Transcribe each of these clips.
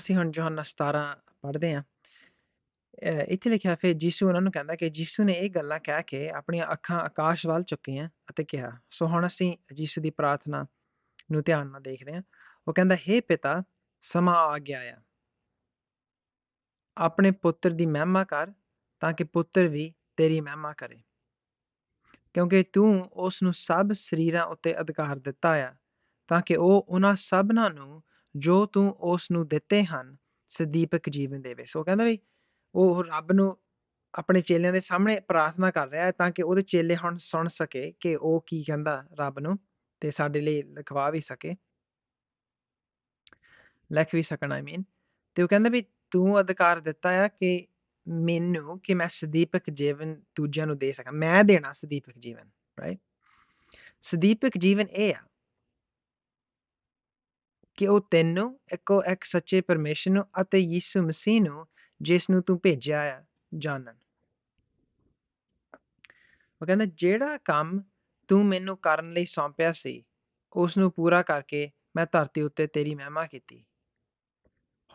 ਅਸੀਂ ਹੁਣ ਯੋਹੰਨਾ 17 ਪੜ੍ਹਦੇ ਹਾਂ ਇੱਥੇ ਲਿਖਿਆ ਫਿਰ ਯੀਸ਼ੂ ਉਹਨਾਂ ਨੂੰ ਕਹਿੰਦਾ ਕਿ ਯੀਸ਼ੂ ਨੇ ਇਹ ਗੱਲਾਂ ਕਹਿ ਕੇ ਆਪਣੀਆਂ ਅੱਖਾਂ ਆਕਾਸ਼ ਵੱਲ ਚੁੱਕੀਆਂ ਅਤੇ ਕਿਹਾ, ਸੋ ਹੁਣ ਅਸੀਂ ਯੀਸ਼ੂ ਦੀ ਪ੍ਰਾਰਥਨਾ ਨੂੰ ਧਿਆਨ ਨਾਲ ਦੇਖਦੇ ਹਾਂ। ਉਹ ਕਹਿੰਦਾ, ਹੇ ਪਿਤਾ, ਸਮਾਂ ਆ ਗਿਆ ਆ। ਆਪਣੇ ਪੁੱਤਰ ਦੀ ਮਹਿਮਾ ਕਰ ਤਾਂ ਕਿ ਪੁੱਤਰ ਵੀ ਤੇਰੀ ਮਹਿਮਾ ਕਰੇ। ਕਿਉਂਕਿ ਤੂੰ ਉਸ ਨੂੰ ਸਭ ਸਰੀਰਾਂ ਉੱਤੇ ਅਧਿਕਾਰ ਦਿੱਤਾ ਆ ਤਾਂ ਕਿ ਉਹ ਉਹਨਾਂ ਸਭਨਾਂ ਨੂੰ ਜੋ ਤੂੰ ਉਸ ਨੂੰ ਦਿੱਤੇ ਹਨ, ਸਦੀਪਕ ਜੀਵਨ ਦੇਵੇ ਸੋ ਕਹਿੰਦਾ ਵੀ ਉਹ ਰੱਬ ਨੂੰ ਆਪਣੇ ਚੇਲਿਆਂ ਦੇ ਸਾਹਮਣੇ ਪ੍ਰਾਰਥਨਾ ਕਰ ਰਿਹਾ ਹੈ ਤਾਂ ਕਿ ਉਹਦੇ ਚੇਲੇ ਹੁਣ ਸੁਣ ਸਕੇ ਕਿ ਉਹ ਕੀ ਕਹਿੰਦਾ ਰੱਬ ਨੂੰ ਤੇ ਸਾਡੇ ਲਈ ਲਿਖਵਾ ਵੀ ਸਕੇ। ਲਿਖ ਵੀ ਸਕਣ ਆਈ ਮੀਨ ਤੇ ਉਹ ਕਹਿੰਦਾ ਵੀ ਤੂੰ ਅਧਿਕਾਰ ਦਿੱਤਾ ਆ ਕਿ ਮੈਨੂੰ, ਕਿ ਮੈਂ ਸਦੀਪਕ ਜੀਵਨ ਦੂਜਿਆਂ ਨੂੰ ਦੇ ਸਕਾਂ। ਮੈਂ ਦੇਣਾ ਸਦੀਪਕ ਜੀਵਨ ਰਾਈਟ ਸਦੀਪਕ ਜੀਵਨ ਇਹ ਆ ਕਿ ਉਹ ਤੈਨੂੰ ਇੱਕੋ ਇੱਕ ਸੱਚੇ ਪਰਮੇਸ਼ਰ ਨੂੰ ਅਤੇ ਯਿਸੂ ਮਸੀਹ ਨੂੰ, ਜਿਸ ਨੂੰ ਤੂੰ ਭੇਜਿਆ ਆ, ਜਾਣਨ। ਉਹ ਕਹਿੰਦਾ, ਜਿਹੜਾ ਕੰਮ ਤੂੰ ਮੈਨੂੰ ਕਰਨ ਲਈ ਸੌਂਪਿਆ ਸੀ, ਉਸ ਨੂੰ ਪੂਰਾ ਕਰਕੇ ਮੈਂ ਧਰਤੀ ਉੱਤੇ ਤੇਰੀ ਮਹਿਮਾ ਕੀਤੀ।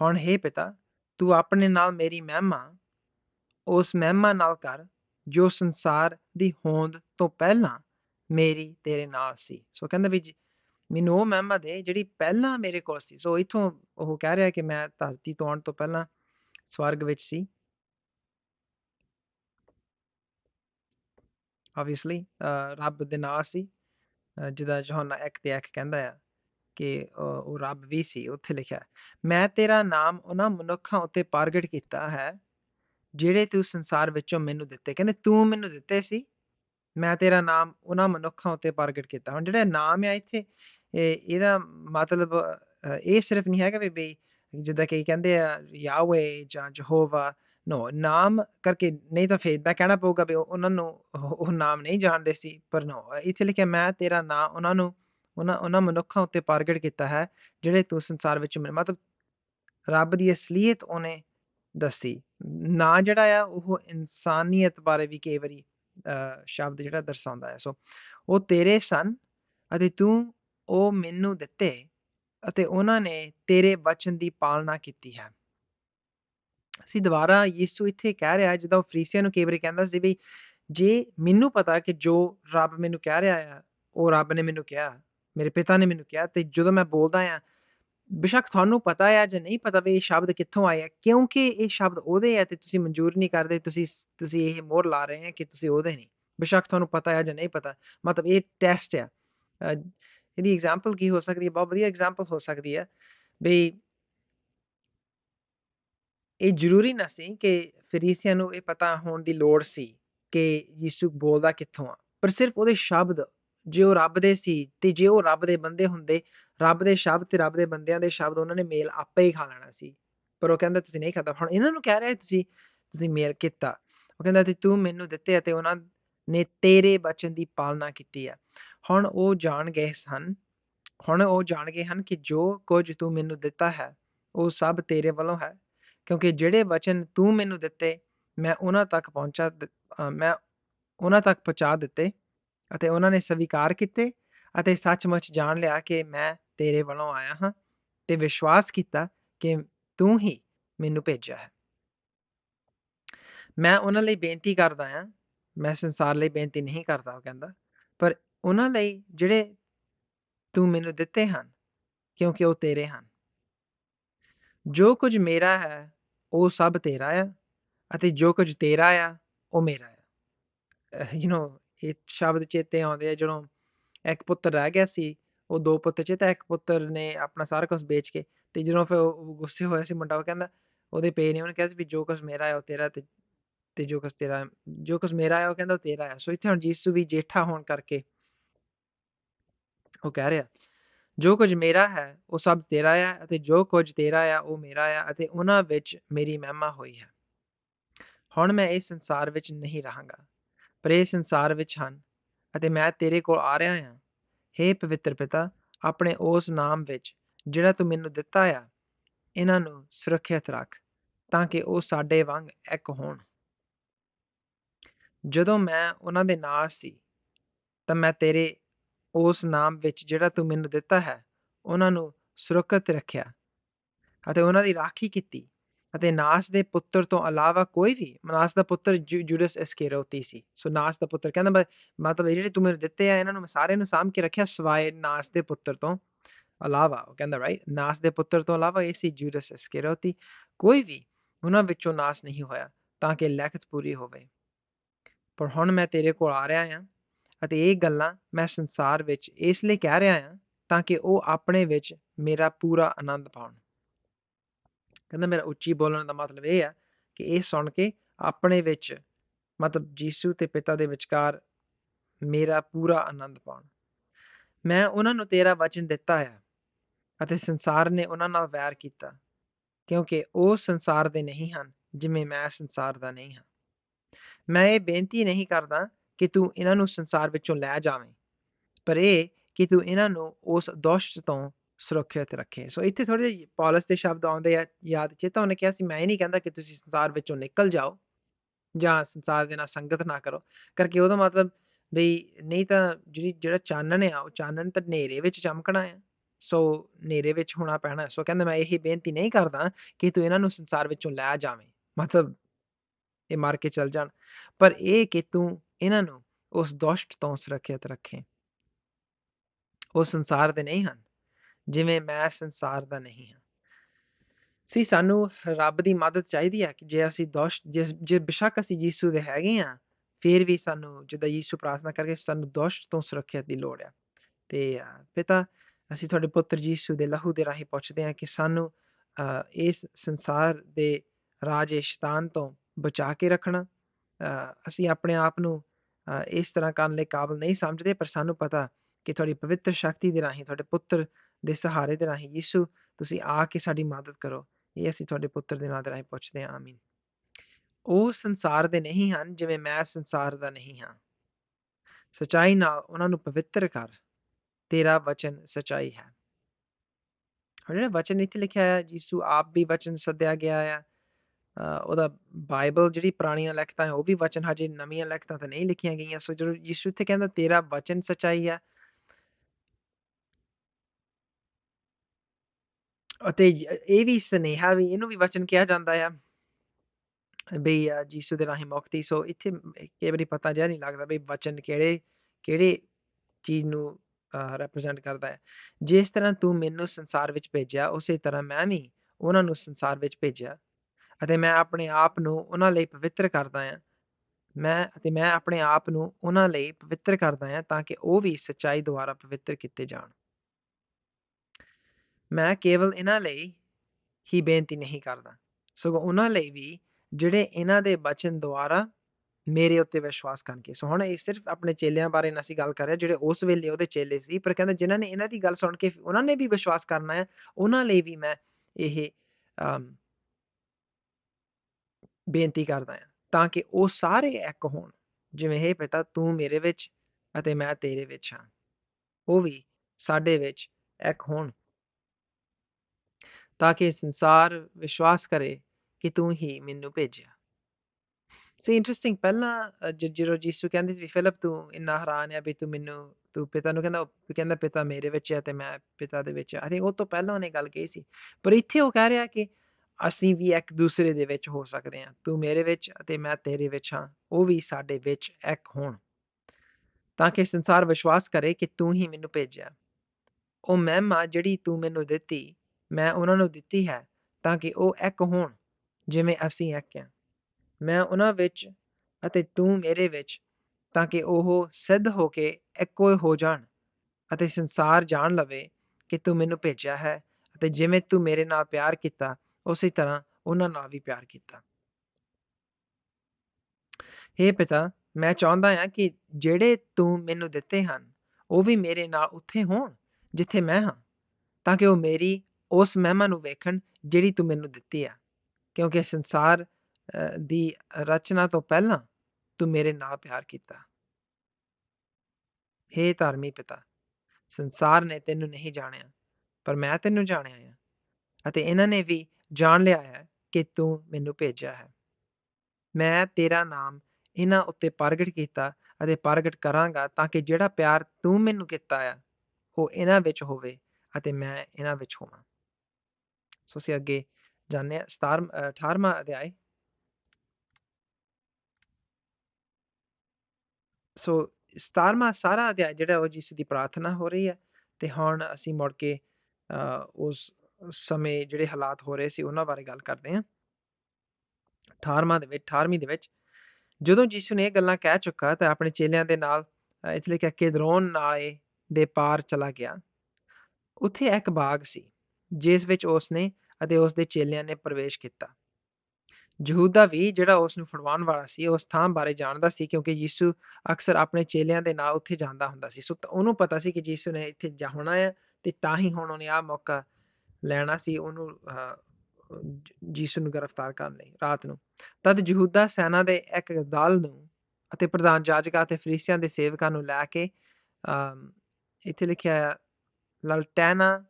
ਹੁਣ हे ਪਿਤਾ, ਤੂੰ ਆਪਣੇ ਨਾਲ ਮੇਰੀ ਮਹਿਮਾ, ਉਸ ਮਹਿਮਾ ਨਾਲ ਕਰ, ਜੋ ਸੰਸਾਰ ਦੀ ਹੋਂਦ ਤੋਂ ਪਹਿਲਾਂ ਮੇਰੀ ਤੇਰੇ ਨਾਲ ਸੀ। ਸੋ ਕਹਿੰਦਾ ਵੀ ਮੈਨੂੰ ਉਹ ਮਹਿਮਾ ਦੇ, ਜਿਹੜੀ ਪਹਿਲਾਂ ਮੇਰੇ ਕੋਲ ਸੀ, ਸੋ ਇਥੋਂ ਉਹ ਕਹਿ ਰਿਹਾ ਕਿ ਮੈਂ ਧਰਤੀ ਤੋਂ ਆਉਣ ਤੋਂ ਪਹਿਲਾਂ ਸਵਰਗ ਵਿੱਚ ਸੀ। ਆਬਵੀਅਸਲੀ ਰੱਬ ਦੇ ਨਾਲ ਸੀ ਜਿਹਦਾ ਯੋਹੰਨਾ 1 ਤੇ 1 ਕਹਿੰਦਾ ਆ ਕਿ ਉਹ ਰੱਬ ਵੀ ਸੀ, ਉੱਥੇ ਲਿਖਿਆ ਮੈਂ ਤੇਰਾ ਨਾਮ ਉਹਨਾਂ ਮਨੁੱਖਾਂ ਉੱਤੇ ਪ੍ਰਗਟ ਕੀਤਾ ਹੈ, ਜਿਹੜੇ ਤੂੰ ਸੰਸਾਰ ਵਿੱਚੋਂ ਮੈਨੂੰ ਦਿੱਤੇ। ਕਹਿੰਦੇ, ਤੂੰ ਮੈਨੂੰ ਦਿੱਤੇ ਸੀ, ਮੈਂ ਤੇਰਾ ਨਾਮ ਉਹਨਾਂ ਮਨੁੱਖਾਂ ਉੱਤੇ ਪ੍ਰਗਟ ਕੀਤਾ। ਹੁਣ ਜਿਹੜਾ ਨਾਮ ਆ ਇੱਥੇ ਇਹਦਾ ਮਤਲਬ ਇਹ ਸਿਰਫ ਨਹੀਂ ਹੈਗਾ ਵੀ ਜਿੱਦਾਂ ਕਿ ਕਹਿੰਦੇ ਆ ਯਾਵੇ ਜਾਂ ਜਹੋਵਾ ਨੋ ਨਾਮ ਕਰਕੇ ਨਹੀਂ ਤਾਂ ਫੇਰ ਦਾ ਕਹਿਣਾ ਪਊਗਾ ਵੀ ਉਹਨਾਂ ਨੂੰ ਉਹ ਨਾਮ ਨਹੀਂ ਜਾਣਦੇ ਸੀ, ਪਰ ਨੋ ਇੱਥੇ ਲਿਖਿਆ ਮੈਂ ਤੇਰਾ ਨਾਮ, ਉਹਨਾਂ ਨੂੰ, ਉਹਨਾਂ ਉਹਨਾਂ ਮਨੁੱਖਾਂ ਉੱਤੇ ਪ੍ਰਗਟ ਕੀਤਾ ਹੈ, ਜਿਹੜੇ ਤੂੰ ਸੰਸਾਰ ਵਿੱਚ ਮਤਲਬ ਰੱਬ ਦੀ ਅਸਲੀਅਤ ਉਹਨੇ ਦੱਸੀ। ਨਾ ਜਿਹੜਾ ਆ, ਉਹ ਇਨਸਾਨੀਅਤ ਬਾਰੇ ਵੀ ਕਈ ਵਾਰੀ ਸ਼ਬਦ ਜਿਹੜਾ ਦਰਸਾਉਂਦਾ ਹੈ। ਸੋ ਉਹ ਤੇਰੇ ਸਨ ਅਤੇ ਤੂੰ ਉਹ ਮੈਨੂੰ ਦਿੱਤੇ ਅਤੇ ਉਹਨਾਂ ਨੇ ਤੇਰੇ ਵਚਨ ਦੀ ਪਾਲਣਾ ਕੀਤੀ ਹੈ। ਅਸੀਂ ਦੁਬਾਰਾ ਯਿਸੂ ਇੱਥੇ ਕਹਿ ਰਿਹਾ ਜਦੋਂ ਫਰੀਸੀਆਂ ਨੂੰ ਕਈ ਵਾਰੀ ਕਹਿੰਦਾ ਸੀ ਵੀ ਜੇ ਮੈਨੂੰ ਪਤਾ ਕਿ ਜੋ ਰੱਬ ਮੈਨੂੰ ਕਹਿ ਰਿਹਾ ਆ, ਉਹ ਰੱਬ ਨੇ ਮੈਨੂੰ ਕਿਹਾ, ਮੇਰੇ ਪਿਤਾ ਨੇ ਮੈਨੂੰ ਕਿਹਾ ਤੇ ਜਦੋਂ ਮੈਂ ਬੋਲਦਾ ਆ, ਬਿਸ਼ੱਕ ਤੁਹਾਨੂੰ ਪਤਾ ਹੈ ਜਾਂ ਨਹੀਂ ਪਤਾ ਵੀ ਇਹ ਸ਼ਬਦ ਕਿੱਥੋਂ ਆਇਆ ਕਿਉਂਕਿ ਇਹ ਸ਼ਬਦ ਉਹਦੇ ਆ ਤੇ ਤੁਸੀਂ ਮਨਜ਼ੂਰ ਨਹੀਂ ਕਰਦੇ, ਤੁਸੀਂ ਤੁਸੀਂ ਇਹ ਮੋਹਰ ਲਾ ਰਹੇ ਹੋ ਕਿ ਤੁਸੀਂ ਉਹਦੇ ਨਹੀਂ। ਬਿਸ਼ੱਕ ਤੁਹਾਨੂੰ ਪਤਾ ਹੈ ਜਾਂ ਨਹੀਂ ਪਤਾ, ਮਤਲਬ ਇਹ ਟੈਸਟ ਆ। ਇਹਦੀ ਐਗਜ਼ਾਮਪਲ ਕੀ ਹੋ ਸਕਦੀ ਹੈ? ਬਹੁਤ ਵਧੀਆ ਐਗਜ਼ਾਮਪਲ ਹੋ ਸਕਦੀ ਹੈ ਵੀ ਇਹ ਜ਼ਰੂਰੀ ਨਾ ਸੀ ਕਿ ਫਰੀਸੀਆਂ ਨੂੰ ਇਹ ਪਤਾ ਹੋਣ ਦੀ ਲੋੜ ਸੀ ਕਿ ਯਿਸੂ ਬੋਲਦਾ ਕਿੱਥੋਂ ਆ। ਪਰ ਸਿਰਫ ਉਹਦੇ ਸ਼ਬਦ, ਜੇ ਉਹ ਰੱਬ ਦੇ ਸੀ ਤੇ ਜੇ ਉਹ ਰੱਬ ਦੇ ਬੰਦੇ ਹੁੰਦੇ, ਰੱਬ ਦੇ ਸ਼ਬਦ ਤੇ ਰੱਬ ਦੇ ਬੰਦਿਆਂ ਦੇ ਸ਼ਬਦ ਉਹਨਾਂ ਨੇ ਮੇਲ ਆਪੇ ਹੀ ਖਾ ਲੈਣਾ ਸੀ। ਪਰ ਉਹ ਕਹਿੰਦਾ, ਤੁਸੀਂ ਨਹੀਂ ਖਾਦਾ ਹੁਣ ਇਹਨਾਂ ਨੂੰ ਕਹਿ ਰਿਹਾ ਤੁਸੀਂ ਤੁਸੀਂ ਮੇਲ ਕੀਤਾ। ਉਹ ਕਹਿੰਦਾ, ਤੇ ਤੂੰ ਮੈਨੂੰ ਦਿੱਤੇ ਅਤੇ ਉਹਨਾਂ ਨੇ ਤੇਰੇ ਬਚਨ ਦੀ ਪਾਲਣਾ ਕੀਤੀ ਆ। ਹੁਣ ਉਹ ਜਾਣ ਗਏ ਸਨ। ਹੁਣ ਉਹ ਜਾਣ ਗਏ ਹਨ ਕਿ ਜੋ ਕੁਝ ਤੂੰ ਮੈਨੂੰ ਦਿੱਤਾ ਹੈ, ਉਹ ਸਭ ਤੇਰੇ ਵੱਲੋਂ ਹੈ। ਕਿਉਂਕਿ ਜਿਹੜੇ ਵਚਨ ਤੂੰ ਮੈਨੂੰ ਦਿੱਤੇ, ਮੈਂ ਉਹਨਾਂ ਤੱਕ ਪਹੁੰਚਾ ਮੈਂ ਉਹਨਾਂ ਤੱਕ ਪਹੁੰਚਾ ਦਿੱਤੇ ਅਤੇ ਉਹਨਾਂ ਨੇ ਸਵੀਕਾਰ ਕੀਤੇ ਅਤੇ ਸੱਚਮੁੱਚ ਜਾਣ ਲਿਆ ਕਿ ਮੈਂ ਤੇਰੇ ਵੱਲੋਂ ਆਇਆ ਹਾਂ ਤੇ ਵਿਸ਼ਵਾਸ ਕੀਤਾ ਕਿ ਤੂੰ ਹੀ ਮੈਨੂੰ ਭੇਜਿਆ ਹੈ। ਮੈਂ ਉਹਨਾਂ ਲਈ ਬੇਨਤੀ ਕਰਦਾ ਹਾਂ, ਮੈਂ ਸੰਸਾਰ ਲਈ ਬੇਨਤੀ ਨਹੀਂ ਕਰਦਾ ਉਹ ਕਹਿੰਦਾ, ਪਰ ਉਹਨਾਂ ਲਈ ਜਿਹੜੇ ਤੂੰ ਮੈਨੂੰ ਦਿੱਤੇ ਹਨ, ਕਿਉਂਕਿ ਉਹ ਤੇਰੇ ਹਨ। ਜੋ ਕੁਝ ਮੇਰਾ ਹੈ, ਉਹ ਸਭ ਤੇਰਾ ਆ, ਅਤੇ ਜੋ ਕੁਝ ਤੇਰਾ ਆ, ਉਹ ਮੇਰਾ ਆ। ਯੂ نو ਇਹ ਸ਼ਬਦ ਚੇਤੇ ਆਉਂਦੇ ਆ, ਜਦੋਂ ਇੱਕ ਪੁੱਤਰ ਰਹਿ ਗਿਆ ਸੀ, ਉਹ ਦੋ ਪੁੱਤਰ ਚ ਤਾਂ ਇੱਕ ਪੁੱਤਰ ਨੇ ਆਪਣਾ ਸਾਰਾ ਕੁਝ ਵੇਚ ਕੇ, ਤੇ ਜਦੋਂ ਫਿਰ ਉਹ ਗੁੱਸੇ ਹੋਇਆ ਸੀ, ਮੁੰਡਾ ਉਹ ਕਹਿੰਦਾ, ਉਹਦੇ ਪੇ ਨੇ ਉਹਨੇ ਕਿਹਾ ਸੀ ਵੀ ਜੋ ਕੁਝ ਮੇਰਾ ਹੈ ਉਹ ਤੇਰਾ ਤੇ ਤੇ ਜੋ ਕੁਝ ਤੇਰਾ, ਜੋ ਕੁਝ ਮੇਰਾ ਹੈ ਉਹ ਕਹਿੰਦਾ ਉਹ ਤੇਰਾ ਹੈ ਸੋ ਇੱਥੇ ਹੁਣ ਜੀਸੂ ਵੀ ਜੇਠਾ ਹੋਣ ਕਰਕੇ ਉਹ ਕਹਿ ਰਿਹਾ, ਜੋ ਕੁਝ ਮੇਰਾ ਹੈ, ਉਹ ਸਭ ਤੇਰਾ ਹੈ ਅਤੇ ਜੋ ਕੁਝ ਤੇਰਾ ਹੈ ਉਹ ਮੇਰਾ ਹੈ ਅਤੇ ਉਹਨਾਂ ਵਿੱਚ ਮੇਰੀ ਮਹਿਮਾ ਹੋਈ ਹੈ। ਹੁਣ ਮੈਂ ਇਸ ਸੰਸਾਰ ਵਿੱਚ ਨਹੀਂ ਰਹਾਂਗਾ, ਪਰ ਇਹ ਸੰਸਾਰ ਵਿੱਚ ਹਨ ਅਤੇ ਮੈਂ ਤੇਰੇ ਕੋਲ ਆ ਰਿਹਾ ਹਾਂ। हे ਪਵਿੱਤਰ ਪਿਤਾ, ਆਪਣੇ ਉਸ ਨਾਮ ਵਿੱਚ ਜਿਹੜਾ ਤੂੰ ਮੈਨੂੰ ਦਿੱਤਾ ਆ, ਇਹਨਾਂ ਨੂੰ ਸੁਰੱਖਿਅਤ ਰੱਖ ਤਾਂ ਕਿ ਉਹ ਸਾਡੇ ਵਾਂਗ ਇੱਕ ਹੋਣ। ਜਦੋਂ ਮੈਂ ਉਹਨਾਂ ਦੇ ਨਾਲ ਸੀ, ਤਾਂ ਮੈਂ ਤੇਰੇ ਉਸ ਨਾਮ ਵਿੱਚ ਜਿਹੜਾ ਤੂੰ ਮੈਨੂੰ ਦਿੱਤਾ ਹੈ, ਉਹਨਾਂ ਨੂੰ ਸੁਰੱਖਿਅਤ ਰੱਖਿਆ ਅਤੇ ਉਹਨਾਂ ਦੀ ਰਾਖੀ ਕੀਤੀ ਅਤੇ ਨਾਸ ਦੇ ਪੁੱਤਰ ਤੋਂ ਇਲਾਵਾ ਕੋਈ ਵੀ, ਨਾਸ ਦਾ ਪੁੱਤਰ ਜੂਡਸ ਇਸਕੇਰੋਤੀ ਸੀ। ਸੋ ਨਾਸ ਦਾ ਪੁੱਤਰ ਕਹਿੰਦਾ ਮਤਲਬ ਜਿਹੜੇ ਤੂੰ ਮੈਨੂੰ ਦਿੱਤੇ ਆ, ਇਹਨਾਂ ਨੂੰ ਮੈਂ ਸਾਰੇ ਨੂੰ ਸਾਂਭ ਕੇ ਰੱਖਿਆ, ਸਵਾਏ ਨਾਸ ਦੇ ਪੁੱਤਰ ਤੋਂ ਇਲਾਵਾ। ਉਹ ਕਹਿੰਦਾ, ਰਾਈਟ, ਨਾਸ ਦੇ ਪੁੱਤਰ ਤੋਂ ਇਲਾਵਾ ਇਹ ਸੀ ਜੂਡਸ ਇਸਕੇਰੋਤੀ ਕੋਈ ਵੀ ਉਹਨਾਂ ਵਿੱਚੋਂ ਨਾਸ ਨਹੀਂ ਹੋਇਆ ਤਾਂ ਕਿ ਲਿਖਤ ਪੂਰੀ ਹੋਵੇ। ਪਰ ਹੁਣ ਮੈਂ ਤੇਰੇ ਕੋਲ ਆ ਰਿਹਾ ਹਾਂ। ਅਤੇ ਇਹ ਗੱਲਾਂ ਮੈਂ ਸੰਸਾਰ ਵਿੱਚ ਇਸ ਲਈ ਕਹਿ ਰਿਹਾ ਹਾਂ ਤਾਂ ਕਿ ਉਹ ਆਪਣੇ ਵਿੱਚ ਮੇਰਾ ਪੂਰਾ ਆਨੰਦ ਪਾਉਣ। ਕਹਿੰਦਾ ਮੇਰਾ ਉੱਚੀ ਬੋਲਣ ਦਾ ਮਤਲਬ ਇਹ ਹੈ ਕਿ ਇਹ ਸੁਣ ਕੇ ਆਪਣੇ ਵਿੱਚ, ਮਤਲਬ ਜੀਸੂ ਤੇ ਪਿਤਾ ਦੇ ਵਿਚਕਾਰ ਮੇਰਾ ਪੂਰਾ ਆਨੰਦ ਪਾਉਣ। ਮੈਂ ਉਹਨਾਂ ਨੂੰ ਤੇਰਾ ਵਚਨ ਦਿੱਤਾ ਹੈ ਅਤੇ ਸੰਸਾਰ ਨੇ ਉਹਨਾਂ ਨਾਲ ਵੈਰ ਕੀਤਾ, ਕਿਉਂਕਿ ਉਹ ਸੰਸਾਰ ਦੇ ਨਹੀਂ ਹਨ, ਜਿਵੇਂ ਮੈਂ ਸੰਸਾਰ ਦਾ ਨਹੀਂ ਹਾਂ। ਮੈਂ ਇਹ ਬੇਨਤੀ ਨਹੀਂ ਕਰਦਾ ਕਿ ਤੂੰ ਇਹਨਾਂ ਨੂੰ ਸੰਸਾਰ ਵਿੱਚੋਂ ਲੈ ਜਾਵੇਂ। ਪਰ ਇਹ ਕਿ ਤੂੰ ਇਹਨਾਂ ਨੂੰ ਉਸ ਦੁਸ਼ਟ ਤੋਂ ਸੁਰੱਖਿਅਤ ਰੱਖੇ। ਸੋ ਇੱਥੇ ਥੋੜੇ ਜਿਹੇ ਪੌਲਸ ਦੇ ਸ਼ਬਦ ਆਉਂਦੇ ਆ, ਯਾਦ ਚੇਤਾ ਉਹਨੇ ਕਿਹਾ ਸੀ, ਮੈਂ ਇਹ ਨਹੀਂ ਕਹਿੰਦਾ ਕਿ ਤੁਸੀਂ ਸੰਸਾਰ ਵਿੱਚੋਂ ਨਿਕਲ ਜਾਓ ਜਾਂ ਸੰਸਾਰ ਦੇ ਨਾਲ ਸੰਗਤ ਨਾ ਕਰੋ। ਕਰਕੇ ਉਹਦਾ ਮਤਲਬ ਵੀ ਨਹੀਂ ਤਾਂ ਜਿਹੜੀ, ਜਿਹੜਾ ਚਾਨਣ ਆ, ਉਹ ਚਾਨਣ ਤਾਂ ਹਨੇਰੇ ਵਿੱਚ ਚਮਕਣਾ ਆ। ਸੋ ਹਨੇਰੇ ਵਿੱਚ ਹੋਣਾ ਪੈਣਾ। ਸੋ ਕਹਿੰਦਾ, ਮੈਂ ਇਹੀ ਬੇਨਤੀ ਨਹੀਂ ਕਰਦਾ ਕਿ ਤੂੰ ਇਹਨਾਂ ਨੂੰ ਸੰਸਾਰ ਵਿੱਚੋਂ ਲੈ ਜਾਵੇਂ। ਮਤਲਬ ਇਹ ਮਾਰ ਕੇ ਚੱਲ ਜਾਣ। ਪਰ ਇਹ ਕਿ ਤੂੰ ਇਹਨਾਂ ਨੂੰ ਉਸ ਦੁਸ਼ਟ ਤੋਂ ਸੁਰੱਖਿਅਤ ਰੱਖੇ ਉਹ ਸੰਸਾਰ ਦੇ ਨਹੀਂ ਹਨ ਜਿਵੇਂ ਮੈਂ ਸੰਸਾਰ ਦਾ ਨਹੀਂ ਹਾਂ ਸੀ ਸਾਨੂੰ ਰੱਬ ਦੀ ਮਦਦ ਚਾਹੀਦੀ ਹੈ ਕਿ ਜੇ ਅਸੀਂ ਦੁਸ਼ਟ ਜੇ ਬਿਸ਼ੱਕ ਅਸੀਂ ਯੀਸ਼ੂ ਦੇ ਹੈਗੇ ਆ ਫਿਰ ਵੀ ਸਾਨੂੰ ਜਿੱਦਾਂ ਯੀਸ਼ੂ ਪ੍ਰਾਰਥਨਾ ਕਰਕੇ ਸਾਨੂੰ ਦੁਸ਼ਟ ਤੋਂ ਸੁਰੱਖਿਅਤ ਦੀ ਲੋੜ ਹੈ ਤੇ ਪਿਤਾ ਅਸੀਂ ਤੁਹਾਡੇ ਪੁੱਤਰ ਯੀਸ਼ੂ ਦੇ ਲਹੂ ਦੇ ਰਾਹੀਂ ਪੁੱਛਦੇ ਹਾਂ ਕਿ ਸਾਨੂੰ ਇਸ ਸੰਸਾਰ ਦੇ ਰਾਜ ਸ਼ੈਤਾਨ ਤੋਂ ਬਚਾ ਕੇ ਰੱਖਣਾ ਅਸੀਂ ਆਪਣੇ ਆਪ ਨੂੰ ਇਸ ਤਰ੍ਹਾਂ ਕਰਨ ਲਈ ਕਾਬਲ ਨਹੀਂ ਸਮਝਦੇ, ਪਰ ਸਾਨੂੰ ਪਤਾ ਕਿ ਤੁਹਾਡੀ ਪਵਿੱਤਰ ਸ਼ਕਤੀ ਦੇ ਰਾਹੀਂ, ਤੁਹਾਡੇ ਪੁੱਤਰ ਦੇ ਸਹਾਰੇ ਦੇ ਰਾਹੀਂ ਯਿਸੂ, ਤੁਸੀਂ ਆ ਕੇ ਸਾਡੀ ਮਦਦ ਕਰੋ। ਇਹ ਅਸੀਂ ਤੁਹਾਡੇ ਪੁੱਤਰ ਦੇ ਨਾਮ ਦੇ ਰਾਹੀਂ ਪੁੱਛਦੇ ਹਾਂ, ਆਮੀਨ। ਉਹ ਸੰਸਾਰ ਦੇ ਨਹੀਂ ਹਨ, ਜਿਵੇਂ ਮੈਂ ਸੰਸਾਰ ਦਾ ਨਹੀਂ ਹਾਂ। ਸਚਾਈ ਨਾਲ ਉਹਨਾਂ ਨੂੰ ਪਵਿੱਤਰ ਕਰ। ਤੇਰਾ ਵਚਨ ਸਚਾਈ ਹੈ। ਜਿਹੜਾ ਵਚਨ ਇੱਥੇ ਲਿਖਿਆ ਹੈ, ਯਿਸੂ ਆਪ ਵੀ ਵਚਨ ਸੱਦਿਆ ਗਿਆ ਹੈ ਉਹਦਾ ਬਾਈਬਲ ਜਿਹੜੀ ਪੁਰਾਣੀਆਂ ਲਿਖਤਾਂ ਹੈ, ਉਹ ਵੀ ਵਚਨ ਹਜੇ ਨਵੀਆਂ ਲਿਖਤਾਂ ਤਾਂ ਨਹੀਂ ਲਿਖੀਆਂ ਗਈਆਂ। ਸੋ ਜਦੋਂ ਯਿਸੂ ਇੱਥੇ ਕਹਿੰਦਾ, ਤੇਰਾ ਵਚਨ ਸਚਾਈ ਹੈ ਅਤੇ ਇਹ ਵੀ ਸਨੇਹਾ ਵੀ, ਇਹਨੂੰ ਵੀ ਵਚਨ ਕਿਹਾ ਜਾਂਦਾ ਆ ਬਈ ਜੀਸੂ ਦੇ ਰਾਹੀਂ ਮੁਕਤੀ। ਸੋ ਇੱਥੇ ਕਈ ਵਾਰੀ ਪਤਾ ਜਿਹਾ ਨਹੀਂ ਲੱਗਦਾ ਬਈ ਵਚਨ ਕਿਹੜੇ ਕਿਹੜੇ ਚੀਜ਼ ਨੂੰ ਰਿਪਰੈਜ਼ੈਂਟ ਕਰਦਾ ਹੈ। ਜਿਸ ਤਰ੍ਹਾਂ ਤੂੰ ਮੈਨੂੰ ਸੰਸਾਰ ਵਿੱਚ ਭੇਜਿਆ, ਉਸੇ ਤਰ੍ਹਾਂ ਮੈਂ ਵੀ ਉਹਨਾਂ ਨੂੰ ਸੰਸਾਰ ਵਿੱਚ ਭੇਜਿਆ। ਅਤੇ ਮੈਂ ਆਪਣੇ ਆਪ ਨੂੰ ਉਹਨਾਂ ਲਈ ਪਵਿੱਤਰ ਕਰਦਾ ਹਾਂ। ਮੈਂ ਅਤੇ ਮੈਂ ਆਪਣੇ ਆਪ ਨੂੰ ਉਹਨਾਂ ਲਈ ਪਵਿੱਤਰ ਕਰਦਾ ਹਾਂ ਤਾਂ ਕਿ ਉਹ ਵੀ ਸਚਾਈ ਦੁਆਰਾ ਪਵਿੱਤਰ ਕੀਤੇ ਜਾਣ। ਮੈਂ ਕੇਵਲ ਇਹਨਾਂ ਲਈ ਹੀ ਬੇਨਤੀ ਨਹੀਂ ਕਰਦਾ। ਸਗੋਂ ਉਹਨਾਂ ਲਈ ਵੀ ਜਿਹੜੇ ਇਹਨਾਂ ਦੇ ਬਚਨ ਦੁਆਰਾ ਮੇਰੇ ਉੱਤੇ ਵਿਸ਼ਵਾਸ ਕਰਕੇ ਸੋ ਹੁਣ ਇਹ ਸਿਰਫ ਆਪਣੇ ਚੇਲਿਆਂ ਬਾਰੇ ਨਾ ਅਸੀਂ ਗੱਲ ਕਰ ਰਹੇ, ਜਿਹੜੇ ਉਸ ਵੇਲੇ ਉਹਦੇ ਚੇਲੇ ਸੀ, ਪਰ ਕਹਿੰਦੇ ਜਿਨ੍ਹਾਂ ਨੇ ਇਹਨਾਂ ਦੀ ਗੱਲ ਸੁਣ ਕੇ ਉਹਨਾਂ ਨੇ ਵੀ ਵਿਸ਼ਵਾਸ ਕਰਨਾ ਹੈ, ਉਹਨਾਂ ਲਈ ਵੀ ਮੈਂ ਇਹ ਬੇਨਤੀ ਕਰਦਾ ਹਾਂ ਤਾਂ ਕਿ ਉਹ ਸਾਰੇ ਇੱਕ ਹੋਣ। ਜਿਵੇਂ, ਹੈ ਪਿਤਾ ਤੂੰ ਮੇਰੇ ਵਿੱਚ ਅਤੇ ਮੈਂ ਤੇਰੇ ਵਿੱਚ ਹਾਂ। ਉਹ ਵੀ ਸਾਡੇ ਵਿੱਚ ਇੱਕ ਹੋਣ। ਤਾਂ ਕਿ ਸੰਸਾਰ ਵਿਸ਼ਵਾਸ ਕਰੇ ਕਿ ਤੂੰ ਹੀ ਮੈਨੂੰ ਭੇਜਿਆ। ਸੀ ਇੰਟਰਸਟਿੰਗ ਪਹਿਲਾਂ ਜਦੋਂ ਯਿਸੂ ਕਹਿੰਦੇ ਸੀ ਫਿਲਪ, ਤੂੰ ਇੰਨਾ ਹੈਰਾਨ ਆ ਵੀ ਤੂੰ ਮੈਨੂੰ, ਤੂੰ ਪਿਤਾ ਨੂੰ ਕਹਿੰਦਾ ਕਹਿੰਦਾ, ਪਿਤਾ ਮੇਰੇ ਵਿੱਚ ਹੈ ਤੇ ਮੈਂ ਪਿਤਾ ਦੇ ਵਿੱਚ ਆਈ ਥਿੰਕ ਉਹ ਤੋਂ ਪਹਿਲਾਂ ਉਹਨੇ ਗੱਲ ਕਹੀ ਸੀ। ਪਰ ਇੱਥੇ ਉਹ ਕਹਿ ਰਿਹਾ ਕਿ ਅਸੀਂ ਵੀ ਇੱਕ ਦੂਸਰੇ ਦੇ ਵਿੱਚ ਹੋ ਸਕਦੇ ਹਾਂ। ਤੂੰ ਮੇਰੇ ਵਿੱਚ ਅਤੇ ਮੈਂ ਤੇਰੇ ਵਿੱਚ ਹਾਂ। ਉਹ ਵੀ ਸਾਡੇ ਵਿੱਚ ਇੱਕ ਹੋਣ। ਤਾਂ ਕਿ ਸੰਸਾਰ ਵਿਸ਼ਵਾਸ ਕਰੇ ਕਿ ਤੂੰ ਹੀ ਮੈਨੂੰ ਭੇਜਿਆ। ਉਹ ਮਹਿਮਾ ਜਿਹੜੀ ਤੂੰ ਮੈਨੂੰ ਦਿੱਤੀ। ਮੈਂ ਉਹਨਾਂ ਨੂੰ ਦਿੱਤੀ ਹੈ ਤਾਂ ਕਿ ਉਹ ਇੱਕ ਹੋਣ, ਜਿਵੇਂ ਅਸੀਂ ਇੱਕ ਹਾਂ। ਮੈਂ ਉਹਨਾਂ ਵਿੱਚ ਅਤੇ ਤੂੰ ਮੇਰੇ ਵਿੱਚ ਤਾਂ ਕਿ ਉਹ ਸਿੱਧ ਹੋ ਕੇ ਇੱਕੋ ਹੋ ਜਾਣ ਅਤੇ ਸੰਸਾਰ ਜਾਣ ਲਵੇ ਕਿ ਤੂੰ ਮੈਨੂੰ ਭੇਜਿਆ ਹੈ ਅਤੇ ਜਿਵੇਂ ਤੂੰ ਮੇਰੇ ਨਾਲ ਪਿਆਰ ਕੀਤਾ ਉਸੇ ਤਰ੍ਹਾਂ ਉਹਨਾਂ ਨਾਲ ਵੀ ਪਿਆਰ ਕੀਤਾ। हे ਪਿਤਾ, ਮੈਂ ਚਾਹੁੰਦਾ ਹਾਂ ਕਿ ਜਿਹੜੇ ਤੂੰ ਮੈਨੂੰ ਦਿੱਤੇ ਹਨ, ਉਹ ਵੀ ਮੇਰੇ ਨਾਲ ਉੱਥੇ ਹੋਣ, ਜਿੱਥੇ ਮੈਂ ਹਾਂ, ਤਾਂ ਕਿ ਉਹ ਮੇਰੀ ਉਸ ਮਹਿਮਾ ਨੂੰ ਵੇਖਣ ਜਿਹੜੀ ਤੂੰ ਮੈਨੂੰ ਦਿੱਤੀ ਹੈ ਕਿਉਂਕਿ ਸੰਸਾਰ ਦੀ ਰਚਨਾ ਤੋਂ ਪਹਿਲਾਂ ਤੂੰ ਮੇਰੇ ਨਾਲ ਪਿਆਰ ਕੀਤਾ। हे ਧਰਮੀ ਪਿਤਾ, ਸੰਸਾਰ ਨੇ ਤੈਨੂੰ ਨਹੀਂ ਜਾਣਿਆ, ਪਰ ਮੈਂ ਤੈਨੂੰ ਜਾਣਿਆ ਹੈ ਅਤੇ ਇਹਨਾਂ ਨੇ ਵੀ ਜਾਣ ਲਿਆ ਹੈ ਕਿ ਤੂੰ ਮੈਨੂੰ ਭੇਜਿਆ ਹੈ। ਮੈਂ ਤੇਰਾ ਨਾਮ ਇਹਨਾਂ ਉੱਤੇ ਪ੍ਰਗਟ ਕੀਤਾ ਅਤੇ ਪ੍ਰਗਟ ਕਰਾਂਗਾ ਤਾਂ ਕਿ ਜਿਹੜਾ ਪਿਆਰ ਤੂੰ ਮੈਨੂੰ ਕੀਤਾ ਆ ਉਹ ਇਹਨਾਂ ਵਿੱਚ ਹੋਵੇ ਅਤੇ ਮੈਂ ਇਹਨਾਂ ਵਿੱਚ ਹੋਵਾਂ। ਸੋ ਅਸੀਂ ਅੱਗੇ ਜਾਂਦੇ ਹਾਂ 17 18ਵਾਂ ਅਧਿਆਇ। ਸੋ 17ਵਾਂ ਸਾਰਾ ਅਧਿਆਇ ਜਿਹੜਾ ਉਹ ਜਿਸ ਦੀ ਪ੍ਰਾਰਥਨਾ ਹੋ ਰਹੀ ਹੈ ਤੇ ਹੁਣ ਅਸੀਂ ਮੁੜ ਕੇ ਅਹ, ਉਸ ਸਮੇਂ ਜਿਹੜੇ ਹਾਲਾਤ ਹੋ ਰਹੇ ਸੀ ਉਹਨਾਂ ਬਾਰੇ ਗੱਲ ਕਰਦੇ ਹਾਂ। 18ਵਾਂ ਦੇ ਵਿੱਚ 18ਵੀਂ ਦੇ ਵਿੱਚ ਜਦੋਂ ਯਿਸੂ ਨੇ ਇਹ ਗੱਲਾਂ ਕਹਿ ਚੁੱਕਾ ਤਾਂ ਆਪਣੇ ਚੇਲਿਆਂ ਦੇ ਨਾਲ ਅਹ, ਇੱਥੇ ਲਿਖਿਆ ਕਿਦਰੋਨ ਨਾਲੇ ਦੇ ਪਾਰ ਚਲਾ ਗਿਆ। ਉੱਥੇ ਇੱਕ ਬਾਗ ਸੀ ਜਿਸ ਵਿੱਚ ਉਸਨੇ ਅਤੇ ਉਸ ਦੇ ਚੇਲਿਆਂ ਨੇ ਪ੍ਰਵੇਸ਼ ਕੀਤਾ। ਯਹੂਦਾ ਵੀ ਜਿਹੜਾ ਉਸ ਨੂੰ ਫੜਵਾਉਣ ਵਾਲਾ ਸੀ ਉਸ ਥਾਂ ਬਾਰੇ ਜਾਣਦਾ ਸੀ ਕਿਉਂਕਿ ਯਿਸੂ ਅਕਸਰ ਆਪਣੇ ਚੇਲਿਆਂ ਦੇ ਨਾਲ ਉੱਥੇ ਜਾਂਦਾ ਹੁੰਦਾ ਸੀ। ਸੋ ਉਹਨੂੰ ਪਤਾ ਸੀ ਕਿ ਯਿਸੂ ਨੇ ਇੱਥੇ ਜਾਣਾ ਹੋਣਾ ਹੈ ਤੇ ਤਾਂ ਹੀ ਹੁਣ ਉਹਨੇ ਆਹ ਮੌਕਾ ਲੈਣਾ ਸੀ ਉਹਨੂੰ ਅਹ, ਨੂੰ ਗ੍ਰਿਫਤਾਰ ਕਰਨ ਲਈ ਰਾਤ ਨੂੰ। ਤਦ ਯਹੂਦਾ ਸੈਨਾ ਦੇ ਇੱਕ ਦਲ ਨੂੰ ਅਤੇ ਪ੍ਰਧਾਨ ਜਾਜਕਾਂ ਅਤੇ ਫਰੀਸੀਆਂ ਦੇ ਸੇਵਕਾਂ ਨੂੰ ਲੈ ਕੇ ਇੱਥੇ ਲਿਖਿਆ ਹੈ ਲਲਟੈਨਾ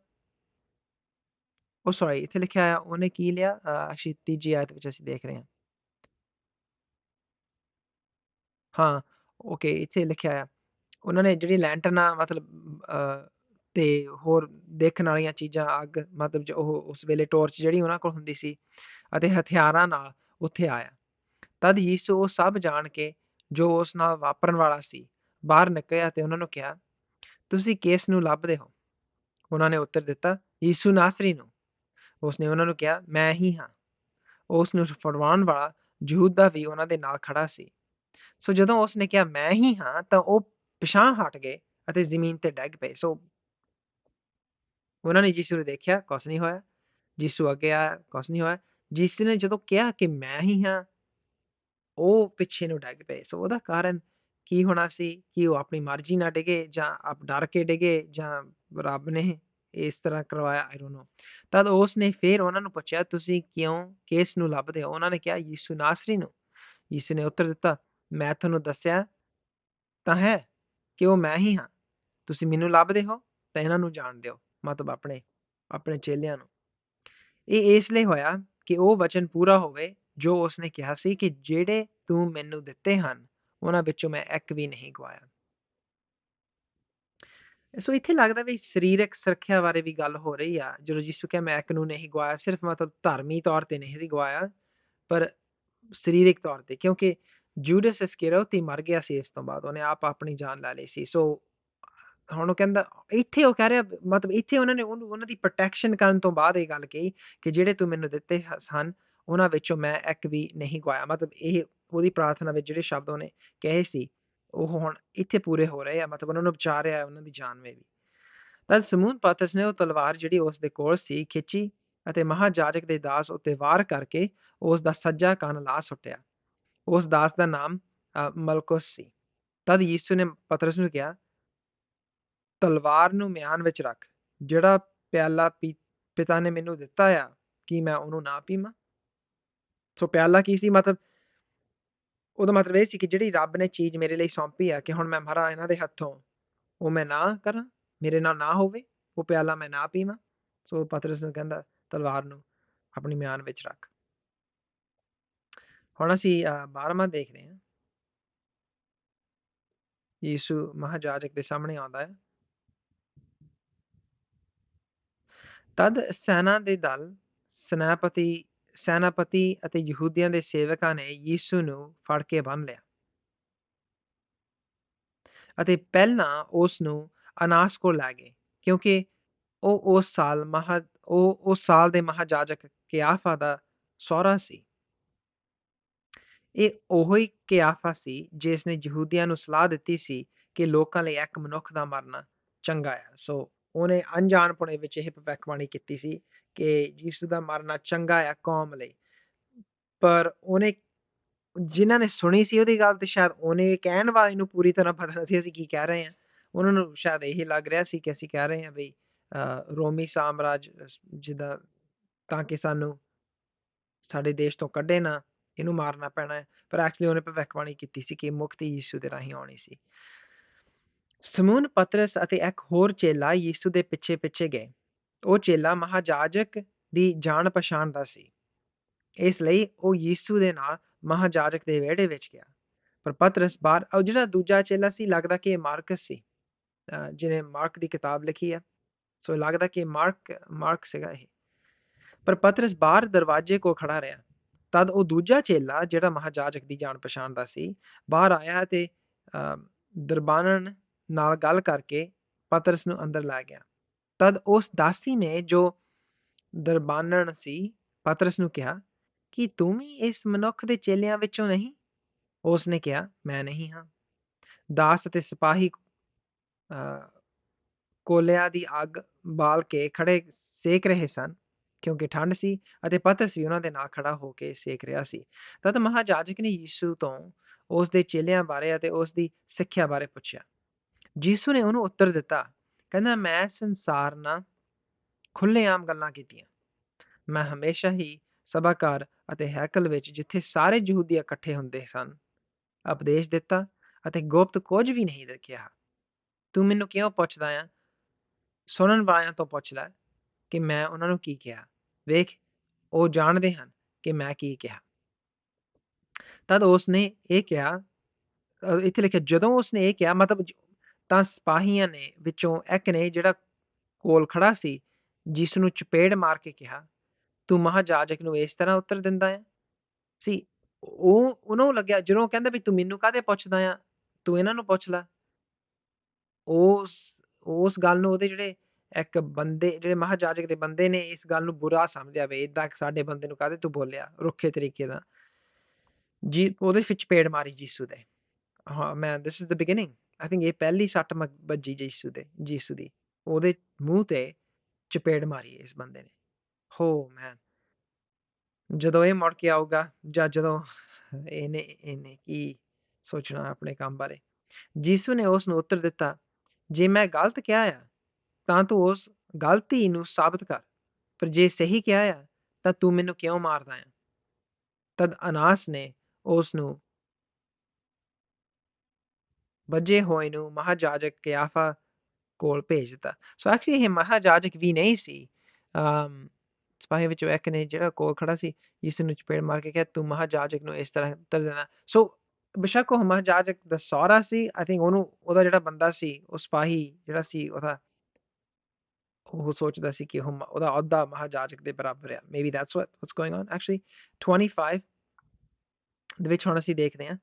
ਉਹ ਸੌਰੀ ਇੱਥੇ ਲਿਖਿਆ ਹੈ ਉਹਨੇ ਕੀ ਲਿਆ? ਅਸ਼ੀ ਤੀਜੀ ਆਇਤ ਵਿੱਚ ਅਸੀਂ ਦੇਖ ਰਹੇ ਹਾਂ। ਹਾਂ ਓਕੇ ਇੱਥੇ ਲਿਖਿਆ ਹੈ ਉਹਨਾਂ ਨੇ ਜਿਹੜੀ ਲੈਂਟਰਨਾ ਮਤਲਬ ਅਹ, ਹੋਰ ਦੇਖਣ ਵਾਲੀਆਂ ਚੀਜ਼ਾਂ ਅੱਗ ਮਤਲਬ ਜੋ ਉਹ ਉਸ ਵੇਲੇ ਟੋਰਚ ਜਿਹੜੀ ਉਹਨਾਂ ਕੋਲ ਹੁੰਦੀ ਸੀ ਅਤੇ ਹਥਿਆਰਾਂ ਨਾਲ ਉੱਥੇ ਆਇਆ। ਤਦ ਯੀਸ਼ੂ ਉਹ ਸਭ ਜਾਣ ਕੇ ਜੋ ਉਸ ਨਾਲ ਵਾਪਰਨ ਵਾਲਾ ਸੀ ਬਾਹਰ ਨਿਕਲਿਆ ਤੇ ਉਹਨਾਂ ਨੂੰ ਕਿਹਾ ਤੁਸੀਂ ਕਿਸ ਨੂੰ ਲੱਭਦੇ ਹੋ? ਉਹਨਾਂ ਨੇ ਉੱਤਰ ਦਿੱਤਾ ਯੀਸ਼ੂ ਨਾਸਰੀ ਨੂੰ। ਉਸਨੇ ਉਹਨਾਂ ਨੂੰ ਕਿਹਾ ਮੈਂ ਹੀ ਹਾਂ। ਉਸ ਨੂੰ ਫੜਵਾਉਣ ਵਾਲਾ ਯਹੂਦਾ ਵੀ ਉਹਨਾਂ ਦੇ ਨਾਲ ਖੜਾ ਸੀ। ਸੋ ਜਦੋਂ ਉਸਨੇ ਕਿਹਾ ਮੈਂ ਹੀ ਹਾਂ ਤਾਂ ਉਹ ਪਿਛਾਂਹ ਹਟ ਗਏ ਅਤੇ ਜ਼ਮੀਨ ਤੇ ਡਿੱਗ ਪਏ। ਸੋ ਉਹਨਾਂ ਨੇ ਯਿਸੂ ਨੂੰ ਦੇਖਿਆ, ਕੁਛ ਨਹੀਂ ਹੋਇਆ। ਯਿਸੂ ਅੱਗੇ ਆਇਆ, ਕੁਛ ਨਹੀਂ ਹੋਇਆ। ਯਿਸੂ ਨੇ ਜਦੋਂ ਕਿਹਾ ਕਿ ਮੈਂ ਹੀ ਹਾਂ, ਉਹ ਪਿੱਛੇ ਨੂੰ ਡਿੱਗ ਪਏ। ਸੋ ਉਹਦਾ ਕਾਰਨ ਕੀ ਹੋਣਾ ਸੀ? ਕਿ ਉਹ ਆਪਣੀ ਮਰਜ਼ੀ ਨਾਲ ਡਿਗੇ ਜਾਂ ਆਪ ਡਰ ਕੇ ਡਿਗੇ ਜਾਂ ਰੱਬ ਨੇ ਇਸ ਤਰ੍ਹਾਂ ਕਰਵਾਇਆ? ਆਈ ਡੋਨਟ ਨੋ ਤਦ ਉਸ ਨੇ ਫਿਰ ਉਹਨਾਂ ਨੂੰ ਪੁੱਛਿਆ, ਤੁਸੀਂ ਕਿਉਂ ਕਿਸ ਨੂੰ ਲੱਭਦੇ ਹੋ? ਉਹਨਾਂ ਨੇ ਕਿਹਾ, ਯਿਸੂ ਨਾਸਰੀ ਨੂੰ। ਯਿਸੂ ਨੇ ਉੱਤਰ ਦਿੱਤਾ, ਮੈਂ ਤੁਹਾਨੂੰ ਦੱਸਿਆ ਤਾਂ ਹੈ ਕਿ ਉਹ ਮੈਂ ਹੀ ਹਾਂ। ਤੁਸੀਂ ਮੈਨੂੰ ਲੱਭਦੇ ਹੋ ਤਾਂ ਇਹਨਾਂ ਨੂੰ ਜਾਣਦੇ ਹੋ ਮਤਲਬ ਆਪਣੇ ਆਪਣੇ ਚੇਲਿਆਂ ਨੂੰ। ਇਹ ਇਸ ਲਈ ਹੋਇਆ ਕਿ ਉਹ ਵਚਨ ਪੂਰਾ ਹੋਵੇ, ਜੋ ਉਸਨੇ ਕਿਹਾ ਸੀ ਕਿ ਜਿਹੜੇ ਤੂੰ ਮੈਨੂੰ ਦਿੱਤੇ ਹਨ, ਉਹਨਾਂ ਵਿੱਚੋਂ ਮੈਂ ਇੱਕ ਵੀ ਨਹੀਂ ਗਵਾਇਆ ਸੋ ਇੱਥੇ ਲੱਗਦਾ ਵੀ ਸਰੀਰਕ ਸੁਰੱਖਿਆ ਬਾਰੇ ਵੀ ਗੱਲ ਹੋ ਰਹੀ ਆ। ਜਦੋਂ ਯਿਸੂ ਕਹਿੰਦਾ ਮੈਂ ਇੱਕ ਨੂੰ ਨਹੀਂ ਗਵਾਇਆ ਸਿਰਫ ਮਤਲਬ ਧਾਰਮੀ ਤੌਰ ਤੇ ਨਹੀਂ ਸੀ ਗਵਾਇਆ ਪਰ ਸਰੀਰਕ ਤੌਰ ਤੇ, ਕਿਉਂਕਿ ਜੂਡਸ ਇਸਕਰੀਓਤੀ ਮਰ ਗਿਆ ਸੀ ਇਸ ਤੋਂ ਬਾਅਦ, ਉਹਨੇ ਆਪ ਆਪਣੀ ਜਾਨ ਲੈ ਲਈ ਸੀ। ਸੋ ਹੁਣ ਉਹ ਕਹਿੰਦਾ ਇੱਥੇ ਉਹ ਕਹਿ ਰਿਹਾ ਮਤਲਬ ਇੱਥੇ ਉਹਨਾਂ ਨੇ ਉਹਨੂੰ ਉਹਨਾਂ ਦੀ ਪ੍ਰੋਟੈਕਸ਼ਨ ਕਰਨ ਤੋਂ ਬਾਅਦ ਇਹ ਗੱਲ ਕਹੀ ਕਿ ਜਿਹੜੇ ਤੂੰ ਮੈਨੂੰ ਦਿੱਤੇ ਸਨ ਉਹਨਾਂ ਵਿੱਚੋਂ ਮੈਂ ਇੱਕ ਵੀ ਨਹੀਂ ਗਵਾਇਆ। ਮਤਲਬ ਇਹ ਉਹਦੀ ਪ੍ਰਾਰਥਨਾ ਵਿੱਚ ਜਿਹੜੇ ਸ਼ਬਦ ਉਹਨੇ ਕਹੇ ਸੀ ਉਹ ਹੁਣ ਇੱਥੇ ਪੂਰੇ ਹੋ ਰਹੇ ਆ। ਮਤਲਬ ਉਹਨਾਂ ਨੂੰ ਬਚਾ ਰਿਹਾ ਉਹਨਾਂ ਦੀ ਜਾਨ ਵੀ। ਤਦ ਸਮੂਨ ਪਾਤਰਸ ਨੇ ਉਹ ਤਲਵਾਰ ਜਿਹੜੀ ਉਸ ਦੇ ਕੋਲ ਸੀ ਖਿੱਚੀ ਅਤੇ ਮਹਾਜਾਜਕ ਦੇ ਦਾਸ ਉੱਤੇ ਵਾਰ ਕਰਕੇ ਉਸ ਦਾ ਸੱਜਾ ਕੰਨ ਲਾ ਸੁੱਟਿਆ। ਉਸ ਦਾਸ ਦਾ ਨਾਮ ਅ, ਮਲਕੁਸ ਸੀ। ਤਦ ਯਿਸੂ ਨੇ ਪਤਰਸ ਨੂੰ ਕਿਹਾ ਤਲਵਾਰ ਨੂੰ ਮਿਆਨ ਵਿੱਚ ਰੱਖ, ਜਿਹੜਾ ਪਿਆਲਾ ਪੀ- ਪਿਤਾ ਨੇ ਮੈਨੂੰ ਦਿੱਤਾ ਆ, ਕਿ ਮੈਂ ਉਹਨੂੰ ਨਾ ਪੀਵਾਂ? ਸੋ ਪਿਆਲਾ ਕੀ ਸੀ? ਮਤਲਬ ਉਹਦਾ ਮਤਲਬ ਇਹ ਸੀ ਕਿ ਜਿਹੜੀ ਰੱਬ ਨੇ ਚੀਜ਼ ਮੇਰੇ ਲਈ ਸੌਂਪੀ ਆ ਕਿ ਹੁਣ ਮੈਂ ਮਰਾਂ ਇਹਨਾਂ ਦੇ ਹੱਥੋਂ, ਉਹ ਮੈਂ ਨਾ ਕਰਾਂ, ਮੇਰੇ ਨਾਲ ਨਾ ਹੋਵੇ, ਉਹ ਪਿਆਲਾ ਮੈਂ ਨਾ ਪੀਵਾਂ। ਸੋ ਪਤਰਸ ਨੂੰ ਕਹਿੰਦਾ, ਤਲਵਾਰ ਨੂੰ ਆਪਣੀ ਮਿਆਨ ਵਿੱਚ ਰੱਖ। ਹੁਣ ਅਸੀਂ 12ਵਾਂ ਦੇਖ ਰਹੇ ਹਾਂ। ਯੀਸ਼ੂ ਮਹਾਜਾਜਕ ਦੇ ਸਾਹਮਣੇ ਆਉਂਦਾ ਹੈ ਤਦ ਸੈਨਾ ਦੇ ਦਲ ਸੈਨਾਪਤੀ ਸੈਨਾਪਤੀ ਅਤੇ ਯਹੂਦੀਆਂ ਦੇ ਸੇਵਕਾਂ ਨੇ ਯੀਸ਼ੂ ਨੂੰ ਫੜ ਕੇ ਬੰਨ ਲਿਆ ਅਤੇ ਪਹਿਲਾਂ ਉਸ ਨੂੰ ਅਨਾਸ ਕੋਲ ਲੈ ਗਏ, ਕਿਉਂਕਿ ਉਹ ਉਸ ਸਾਲ ਮਹਾ, ਉਹ ਉਸ ਸਾਲ ਦੇ ਮਹਾਜਾਜਕ ਕਿਆਫਾ ਦਾ ਸਹੁਰਾ ਸੀ। ਇਹ ਉਹੀ ਕਿਆਫਾ ਸੀ ਜਿਸ ਨੇ ਯਹੂਦੀਆਂ ਨੂੰ ਸਲਾਹ ਦਿੱਤੀ ਸੀ ਕਿ ਲੋਕਾਂ ਲਈ ਇੱਕ ਮਨੁੱਖ ਦਾ ਮਰਨਾ ਚੰਗਾ ਹੈ। ਸੋ ਉਹਨੇ ਅਣਜਾਣਪੁਣੇ ਵਿੱਚ ਇਹ ਭਵਿੱਖਬਾਣੀ ਕੀਤੀ ਸੀ ਕਿ ਯਿਸੂ ਦਾ ਮਰਨਾ ਚੰਗਾ ਹੈ ਕੌਮ ਲਈ। ਪਰ ਉਹਨੇ ਜਿਨ੍ਹਾਂ ਨੇ ਸੁਣੀ ਸੀ ਉਹਦੀ ਗੱਲ ਤੇ ਸ਼ਾਇਦ ਉਹਨੇ ਕਹਿਣ ਵਾਲੇ ਨੂੰ ਪੂਰੀ ਤਰ੍ਹਾਂ ਪਤਾ ਨਹੀਂ ਸੀ ਅਸੀਂ ਕੀ ਕਹਿ ਰਹੇ ਹਾਂ। ਉਹਨਾਂ ਨੂੰ ਸ਼ਾਇਦ ਇਹ ਲੱਗ ਰਿਹਾ ਸੀ ਕਿ ਅਸੀਂ ਕਹਿ ਰਹੇ ਹਾਂ ਵੀ ਅਹ, ਰੋਮੀ ਸਾਮਰਾਜ ਅਸ- ਜਿੱਦਾਂ ਤਾਂ ਕਿ ਸਾਨੂੰ ਸਾਡੇ ਦੇਸ਼ ਤੋਂ ਕੱਢੇ ਨਾ ਇਹਨੂੰ ਮਾਰਨਾ ਪੈਣਾ ਹੈ। ਪਰ ਐਕਚੁਅਲੀ ਉਹਨੇ ਭਵਿੱਖਬਾਣੀ ਕੀਤੀ ਸੀ ਕਿ ਮੁਕਤੀ ਯੀਸ਼ੂ ਦੇ ਰਾਹੀਂ ਆਉਣੀ ਸੀ। ਸਮੂਨ ਪਤਰਸ ਅਤੇ ਇੱਕ ਹੋਰ ਚੇਲਾ ਯਿਸੂ ਦੇ ਪਿੱਛੇ ਪਿੱਛੇ ਗਏ। ਉਹ ਚੇਲਾ ਮਹਾਜਾਜਕ ਦੀ ਜਾਣ ਪਛਾਣ ਦਾ ਸੀ। ਇਸ ਲਈ ਉਹ ਯਿਸੂ ਦੇ ਨਾਲ ਮਹਾਜਾਜਕ ਦੇ ਵਿਹੜੇ ਵਿੱਚ ਗਿਆ। ਪਰ ਪਤਰਸ ਬਾਹਰ, ਉਹ ਜਿਹੜਾ ਦੂਜਾ ਚੇਲਾ ਸੀ, ਲੱਗਦਾ ਕਿ ਇਹ ਮਾਰਕਸ ਸੀ। ਜਿਹਨੇ ਮਾਰਕ ਦੀ ਕਿਤਾਬ ਲਿਖੀ ਹੈ ਸੋ ਲੱਗਦਾ ਕਿ ਮਾਰਕ ਮਾਰਕ ਸੀਗਾ ਇਹ। ਪਰ ਪਤਰਸ ਬਾਹਰ ਦਰਵਾਜ਼ੇ ਕੋਲ ਖੜਾ ਰਿਹਾ। ਤਦ ਉਹ ਦੂਜਾ ਚੇਲਾ, ਜਿਹੜਾ ਮਹਾਜਾਜਕ ਦੀ ਜਾਣ ਪਛਾਣ ਦਾ ਸੀ, ਬਾਹਰ ਆਇਆ ਤੇ ਦਰਬਾਨਨ ਨਾਲ ਗੱਲ ਕਰਕੇ ਪਤਰਸ ਨੂੰ ਅੰਦਰ ਲੈ ਗਿਆ। ਤਦ ਉਸ ਦਾਸੀ ਨੇ ਜੋ ਦਰਬਾਨਣ ਸੀ, ਪਤਰਸ ਨੂੰ ਕਿਹਾ, ਕਿ ਤੂੰ ਵੀ ਇਸ ਮਨੁੱਖ ਦੇ ਚੇਲਿਆਂ ਵਿੱਚੋਂ ਨਹੀਂ? ਉਸ ਨੇ ਕਿਹਾ, ਮੈਂ ਨਹੀਂ ਹਾਂ। ਦਾਸ ਅਤੇ ਸਿਪਾਹੀ ਕੋਲਿਆਂ ਦੀ ਅੱਗ ਬਾਲ ਕੇ ਖੜੇ ਸੇਕ ਰਹੇ ਸਨ, ਕਿਉਂਕਿ ਠੰਡ ਸੀ ਅਤੇ ਪਤਰਸ ਵੀ ਉਹਨਾਂ ਦੇ ਨਾਲ ਖੜਾ ਹੋ ਕੇ ਸੇਕ ਰਿਹਾ ਸੀ। ਤਦ ਮਹਾਜਾਜਕ ਨੇ ਯੀਸ਼ੂ ਤੋਂ ਉਸ ਦੇ ਚੇਲਿਆਂ ਬਾਰੇ ਅਤੇ ਉਸ ਦੀ ਸਿੱਖਿਆ ਬਾਰੇ ਪੁੱਛਿਆ। ਯੀਸ਼ੂ ਨੇ ਉਹਨੂੰ ਉੱਤਰ ਦਿੱਤਾ, ਕਹਿੰਦਾ, ਮੈਂ ਸੰਸਾਰ ਨਾਲ ਖੁੱਲ੍ਹੇਆਮ ਗੱਲਾਂ ਕੀਤੀਆਂ। ਮੈਂ ਹਮੇਸ਼ਾ ਹੀ ਸਭਾ ਘਰ ਅਤੇ ਹੈਕਲ ਵਿੱਚ ਜਿੱਥੇ ਸਾਰੇ ਯਹੂਦੀ ਇਕੱਠੇ ਹੁੰਦੇ ਸਨ, ਉਪਦੇਸ਼ ਦਿੱਤਾ ਅਤੇ ਗੁਪਤ ਕੁਝ ਵੀ ਨਹੀਂ ਰੱਖਿਆ ਤੂੰ ਮੈਨੂੰ ਕਿਉਂ ਪੁੱਛਦਾ ਆ? ਸੁਣਨ ਵਾਲਿਆਂ ਤੋਂ ਪੁੱਛ ਲੈ ਕਿ ਮੈਂ ਉਹਨਾਂ ਨੂੰ ਕੀ ਕਿਹਾ। ਵੇਖ, ਉਹ ਜਾਣਦੇ ਹਨ ਕਿ ਮੈਂ ਕੀ ਕਿਹਾ। ਤਦ ਉਸਨੇ ਇਹ ਕਿਹਾ ਇੱਥੇ ਲਿਖਿਆ, ਜਦੋਂ ਉਸਨੇ ਇਹ ਕਿਹਾ, ਮਤਲਬ ਤਾਂ ਸਿਪਾਹੀਆਂ ਨੇ ਵਿੱਚੋਂ ਇੱਕ ਨੇ ਜਿਹੜਾ ਕੋਲ ਖੜਾ ਸੀ ਜਿਸ ਨੂੰ ਚਪੇੜ ਮਾਰ ਕੇ ਕਿਹਾ, ਤੂੰ ਮਹਾਜਾਜਕ ਨੂੰ ਇਸ ਤਰ੍ਹਾਂ ਉੱਤਰ ਦਿੰਦਾ ਹੈ? ਸੀ, ਉਹ, ਉਹਨੂੰ ਲੱਗਿਆ ਜਦੋਂ ਕਹਿੰਦਾ ਵੀ ਤੂੰ ਮੈਨੂੰ ਕਾਹਦੇ ਪੁੱਛਦਾ ਆ ਤੂੰ ਇਹਨਾਂ ਨੂੰ ਪੁੱਛ ਲੈ। ਉਸ ਉਸ ਗੱਲ ਨੂੰ ਉਹਦੇ ਜਿਹੜੇ ਇੱਕ ਬੰਦੇ, ਜਿਹੜੇ ਮਹਾਜਾਜਕ ਦੇ ਬੰਦੇ ਨੇ ਇਸ ਗੱਲ ਨੂੰ ਬੁਰਾ ਸਮਝਿਆ ਵੇ ਇਦਾਂ ਸਾਡੇ ਬੰਦੇ ਨੂੰ ਕਾਹਦੇ ਤੂੰ ਬੋਲਿਆ, ਰੁੱਖੇ ਤਰੀਕੇ ਦਾ। ਜੀ, ਉਹਦੇ ਵਿੱਚ ਪੇੜ ਮਾਰੀ ਜੀਸੂ ਦੇ। ਹਾਂ, ਮੈਂ this is the beginning I think ਇਹ ਪਹਿਲੀ ਸੱਟ ਵੱਜੀ ਜੀਸੂ ਦੇ, ਜੀਸੂ ਦੀ। ਉਹਦੇ ਮੂੰਹ ਤੇ ਚਪੇੜ ਮਾਰੀ ਇਸ ਬੰਦੇ ਨੇ। ਹੋ ਮੈਨ ਜਦੋਂ ਇਹ ਮੁੜ ਕੇ ਆਊਗਾ ਜਾਂ ਜਦੋਂ ਇਹਨੇ ਇਹਨੇ ਕੀ ਸੋਚਣਾ ਆਪਣੇ ਕੰਮ ਬਾਰੇ? ਯੀਸ਼ੂ ਨੇ ਉਸ ਨੂੰ ਉੱਤਰ ਦਿੱਤਾ, ਜੇ ਮੈਂ ਗਲਤ ਕਿਹਾ ਆ, ਤਾਂ ਤੂੰ ਉਸ ਗਲਤੀ ਨੂੰ ਸਾਬਤ ਕਰ। ਪਰ ਜੇ ਸਹੀ ਕਿਹਾ ਆ, ਤਾਂ ਤੂੰ ਮੈਨੂੰ ਕਿਉਂ ਮਾਰਦਾ ਆ? ਤਦ ਅਨਾਸ ਨੇ ਉਸ ਨੂੰ ਵੱਜੇ ਹੋਏ ਨੂੰ ਮਹਾਜਾਜਕ ਕਿਆਫਾ ਕੋਲ ਭੇਜ ਦਿੱਤਾ। ਸੋ ਐਕਚੁਅਲੀ ਇਹ ਮਹਾਜਾਜਕ ਵੀ ਨਹੀਂ ਸੀ। ਅਮ ਸਿਪਾਹੀ ਵਿੱਚੋਂ ਇੱਕ ਨੇ ਜਿਹੜਾ ਕੋਲ ਖੜਾ ਸੀ ਜਿਸ ਨੂੰ ਚਪੇੜ ਮਾਰ ਕੇ ਕਿਹਾ, ਤੂੰ ਮਹਾਜਾਜਕ ਨੂੰ ਇਸ ਤਰ੍ਹਾਂ ਉੱਤਰ ਦੇਣਾ। ਸੋ ਬਿਸ਼ੱਕ ਉਹ ਮਹਾਜਾਜਕ ਦਾ ਸੌਰਾ ਸੀ। ਆਈ ਥਿੰਕ ਉਹਨੂੰ, ਉਹਦਾ ਜਿਹੜਾ ਬੰਦਾ ਸੀ, ਉਹ ਸਿਪਾਹੀ ਜਿਹੜਾ ਸੀ, ਉਹਦਾ ਉਹ ਸੋਚਦਾ ਸੀ ਕਿ ਉਹਦਾ ਅਹੁਦਾ ਮਹਾਜਾਜਕ ਦੇ ਬਰਾਬਰ ਹੈ maybe that's what what's going on actually 25 ਦੇ ਵਿੱਚ ਹੁਣ ਅਸੀਂ ਦੇਖਦੇ ਹਾਂ।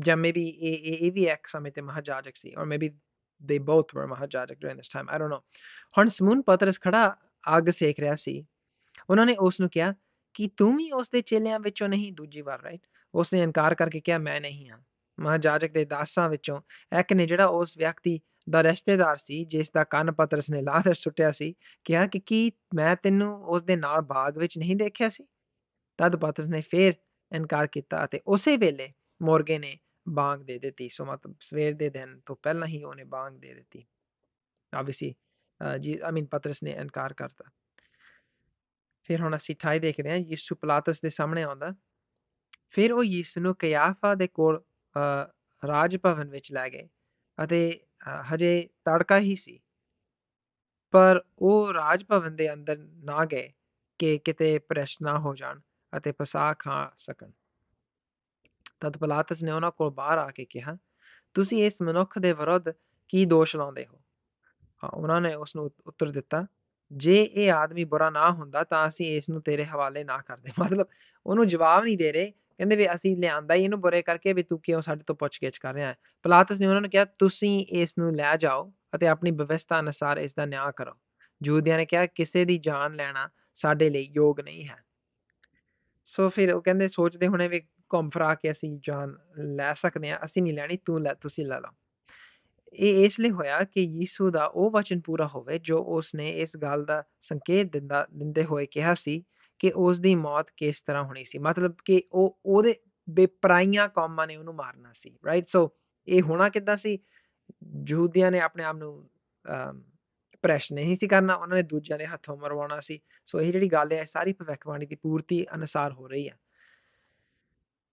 ਜਾਂ ਮੇਬੀ ਇਹ ਇਹ ਵੀ ਇੱਕ ਸਮੇਂ ਤੇ ਮਹਾਜਾਜਕ ਸੀ ਔਰ ਮੇਬੀ they both were ਮਹਾਜਾਜਕ during this time, i don't know. ਹੁਣ ਸਮੂਨ ਪਤਰਸ ਖੜਾ ਅੱਗ ਸੇਕ ਰਿਹਾ ਸੀ ਉਹਨਾਂ ਨੇ ਉਸ ਨੂੰ ਕਿਹਾ ਕਿ ਤੂੰ ਵੀ ਉਸ ਦੇ ਚੇਲਿਆਂ ਵਿੱਚੋਂ ਨਹੀਂ ਦੂਜੀ ਵਾਰ ਰਾਈਟ ਉਸ ਨੇ ਇਨਕਾਰ ਕਰਕੇ ਕਿਹਾ ਮੈਂ ਨਹੀਂ ਹਾਂ ਮਹਾਜਾਜਕ ਦੇ ਦਾਸਾਂ ਵਿੱਚੋਂ ਇੱਕ ਨੇ ਜਿਹੜਾ ਉਸ ਵਿਅਕਤੀ ਦਾ ਰਿਸ਼ਤੇਦਾਰ ਸੀ ਜਿਸ ਦਾ ਕੰਨ ਪਤਰਸ ਨੇ ਲਾਹ ਸੁੱਟਿਆ ਸੀ ਕਿਹਾ ਕਿ ਕੀ ਮੈਂ ਤੈਨੂੰ ਉਸ ਦੇ ਨਾਲ ਬਾਗ ਵਿੱਚ ਨਹੀਂ ਦੇਖਿਆ ਸੀ ਤਦ ਪਤਰਸ ਨੇ ਫੇਰ ਇਨਕਾਰ ਕੀਤਾ ਅਤੇ ਉਸੇ ਵੇਲੇ ਮੋਰਗੇ ਨੇ ਬਾਗ ਦੇ ਦਿੱਤੀ, ਸੋ ਮਤਲਬ ਸਵੇਰ ਦੇ ਦਿਨ ਤੋਂ ਪਹਿਲਾਂ ਹੀ ਉਹਨੇ ਬਾਗ ਦੇ ਦਿੱਤੀ। ਆਬਵੀਅਸਲੀ ਜੀ ਆਈ ਮੀਨ ਪਤਰਸ ਨੇ ਇਨਕਾਰ ਕਰਤਾ। ਫਿਰ ਹੁਣ ਅਸੀਂ 28 ਦੇਖਦੇ ਹਾਂ, ਯਿਸੂ ਪਲਾਤਸ ਦੇ ਸਾਹਮਣੇ ਆਉਂਦਾ। ਫਿਰ ਉਹ ਯਿਸੂ ਨੂੰ ਕਿਆਫਾ ਦੇ ਕੋਲ ਰਾਜ ਭਵਨ ਵਿੱਚ ਲੈ ਗਏ ਅਤੇ ਹਜੇ ਤੜਕਾ ਹੀ ਸੀ। ਪਰ ਉਹ ਰਾਜ ਭਵਨ ਦੇ ਅੰਦਰ ਨਾ ਗਏ ਕਿ ਕਿਤੇ ਪ੍ਰਸ਼ਨ ਨਾ ਹੋ ਜਾਣ ਅਤੇ ਪਸਾ ਖਾ ਸਕਣ। ਤਦ ਪਲਾਤਸ ਨੇ ਉਹਨਾਂ ਕੋਲ ਬਾਹਰ ਆ ਕੇ ਕਿਹਾ, ਤੁਸੀਂ ਇਸ ਮਨੁੱਖ ਦੇ ਵਿਰੁੱਧ ਕੀ ਦੋਸ਼ ਲਾਉਂਦੇ ਹੋ? ਉਹਨਾਂ ਨੇ ਉਸ ਨੂੰ ਉੱਤਰ ਦਿੱਤਾ, ਜੇ ਇਹ ਆਦਮੀ ਬੁਰਾ ਨਾ ਹੁੰਦਾ ਤਾਂ ਅਸੀਂ ਇਸ ਨੂੰ ਤੇਰੇ ਹਵਾਲੇ ਨਾ ਕਰਦੇ। ਮਤਲਬ ਉਹਨੂੰ ਜਵਾਬ ਨਹੀਂ ਦੇ ਰਹੇ, ਕਹਿੰਦੇ ਵੀ ਅਸੀਂ ਲਿਆਂਦਾ ਹੀ ਇਹਨੂੰ ਬੁਰੇ ਕਰਕੇ ਵੀ ਤੂੰ ਕਿਉਂ ਸਾਡੇ ਤੋਂ ਪੁੱਛਗਿੱਛ ਕਰ ਰਿਹਾ ਹੈ? ਪਲਾਤਸ ਨੇ ਉਹਨਾਂ ਨੂੰ ਕਿਹਾ, ਤੁਸੀਂ ਇਸ ਨੂੰ ਲੈ ਜਾਓ ਅਤੇ ਆਪਣੀ ਵਿਵਸਥਾ ਅਨੁਸਾਰ ਇਸ ਦਾ ਨਿਆਂ ਕਰੋ। ਜੂਦਿਆਂ ਨੇ ਕਿਹਾ, ਕਿਸੇ ਦੀ ਜਾਨ ਲੈਣਾ ਸਾਡੇ ਲਈ ਯੋਗ ਨਹੀਂ ਹੈ। ਸੋ ਫਿਰ ਉਹ ਕਹਿੰਦੇ ਸੋਚਦੇ ਹੋਣੇ ਵੀ ਘੁੰਮ ਫਰਾ ਕੇ ਅਸੀਂ ਜਾਨ ਲੈ ਸਕਦੇ ਹਾਂ ਅਸੀਂ ਨਹੀਂ ਲੈਣੀ ਤੂੰ ਲੈ ਤੁਸੀਂ ਲੈ ਲਓ ਇਹ ਇਸ ਲਈ ਹੋਇਆ ਕਿ ਯੀਸੂ ਦਾ ਉਹ ਵਚਨ ਪੂਰਾ ਹੋਵੇ ਜੋ ਉਸਨੇ ਇਸ ਗੱਲ ਦਾ ਸੰਕੇਤ ਦਿੰਦਾ ਦਿੰਦੇ ਹੋਏ ਕਿਹਾ ਸੀ ਕਿ ਉਸ ਦੀ ਮੌਤ ਕਿਸ ਤਰ੍ਹਾਂ ਹੋਣੀ ਸੀ ਮਤਲਬ ਕਿ ਉਹ ਉਹਦੇ ਬੇਪਰਾਈਆਂ ਕੌਮਾਂ ਨੇ ਉਹਨੂੰ ਮਾਰਨਾ ਸੀ ਰਾਈਟ ਸੋ ਇਹ ਹੋਣਾ ਕਿੱਦਾਂ ਸੀ ਯਹੂਦੀਆਂ ਨੇ ਆਪਣੇ ਆਪ ਨੂੰ ਪ੍ਰੈਸ਼ ਨਹੀਂ ਸੀ ਕਰਨਾ ਉਹਨਾਂ ਨੇ ਦੂਜਿਆਂ ਦੇ ਹੱਥੋਂ ਮਰਵਾਉਣਾ ਸੀ ਸੋ ਇਹ ਜਿਹੜੀ ਗੱਲ ਹੈ ਸਾਰੀ ਭਵਿੱਖਬਾਣੀ ਦੀ ਪੂਰਤੀ ਅਨੁਸਾਰ ਹੋ ਰਹੀ ਹੈ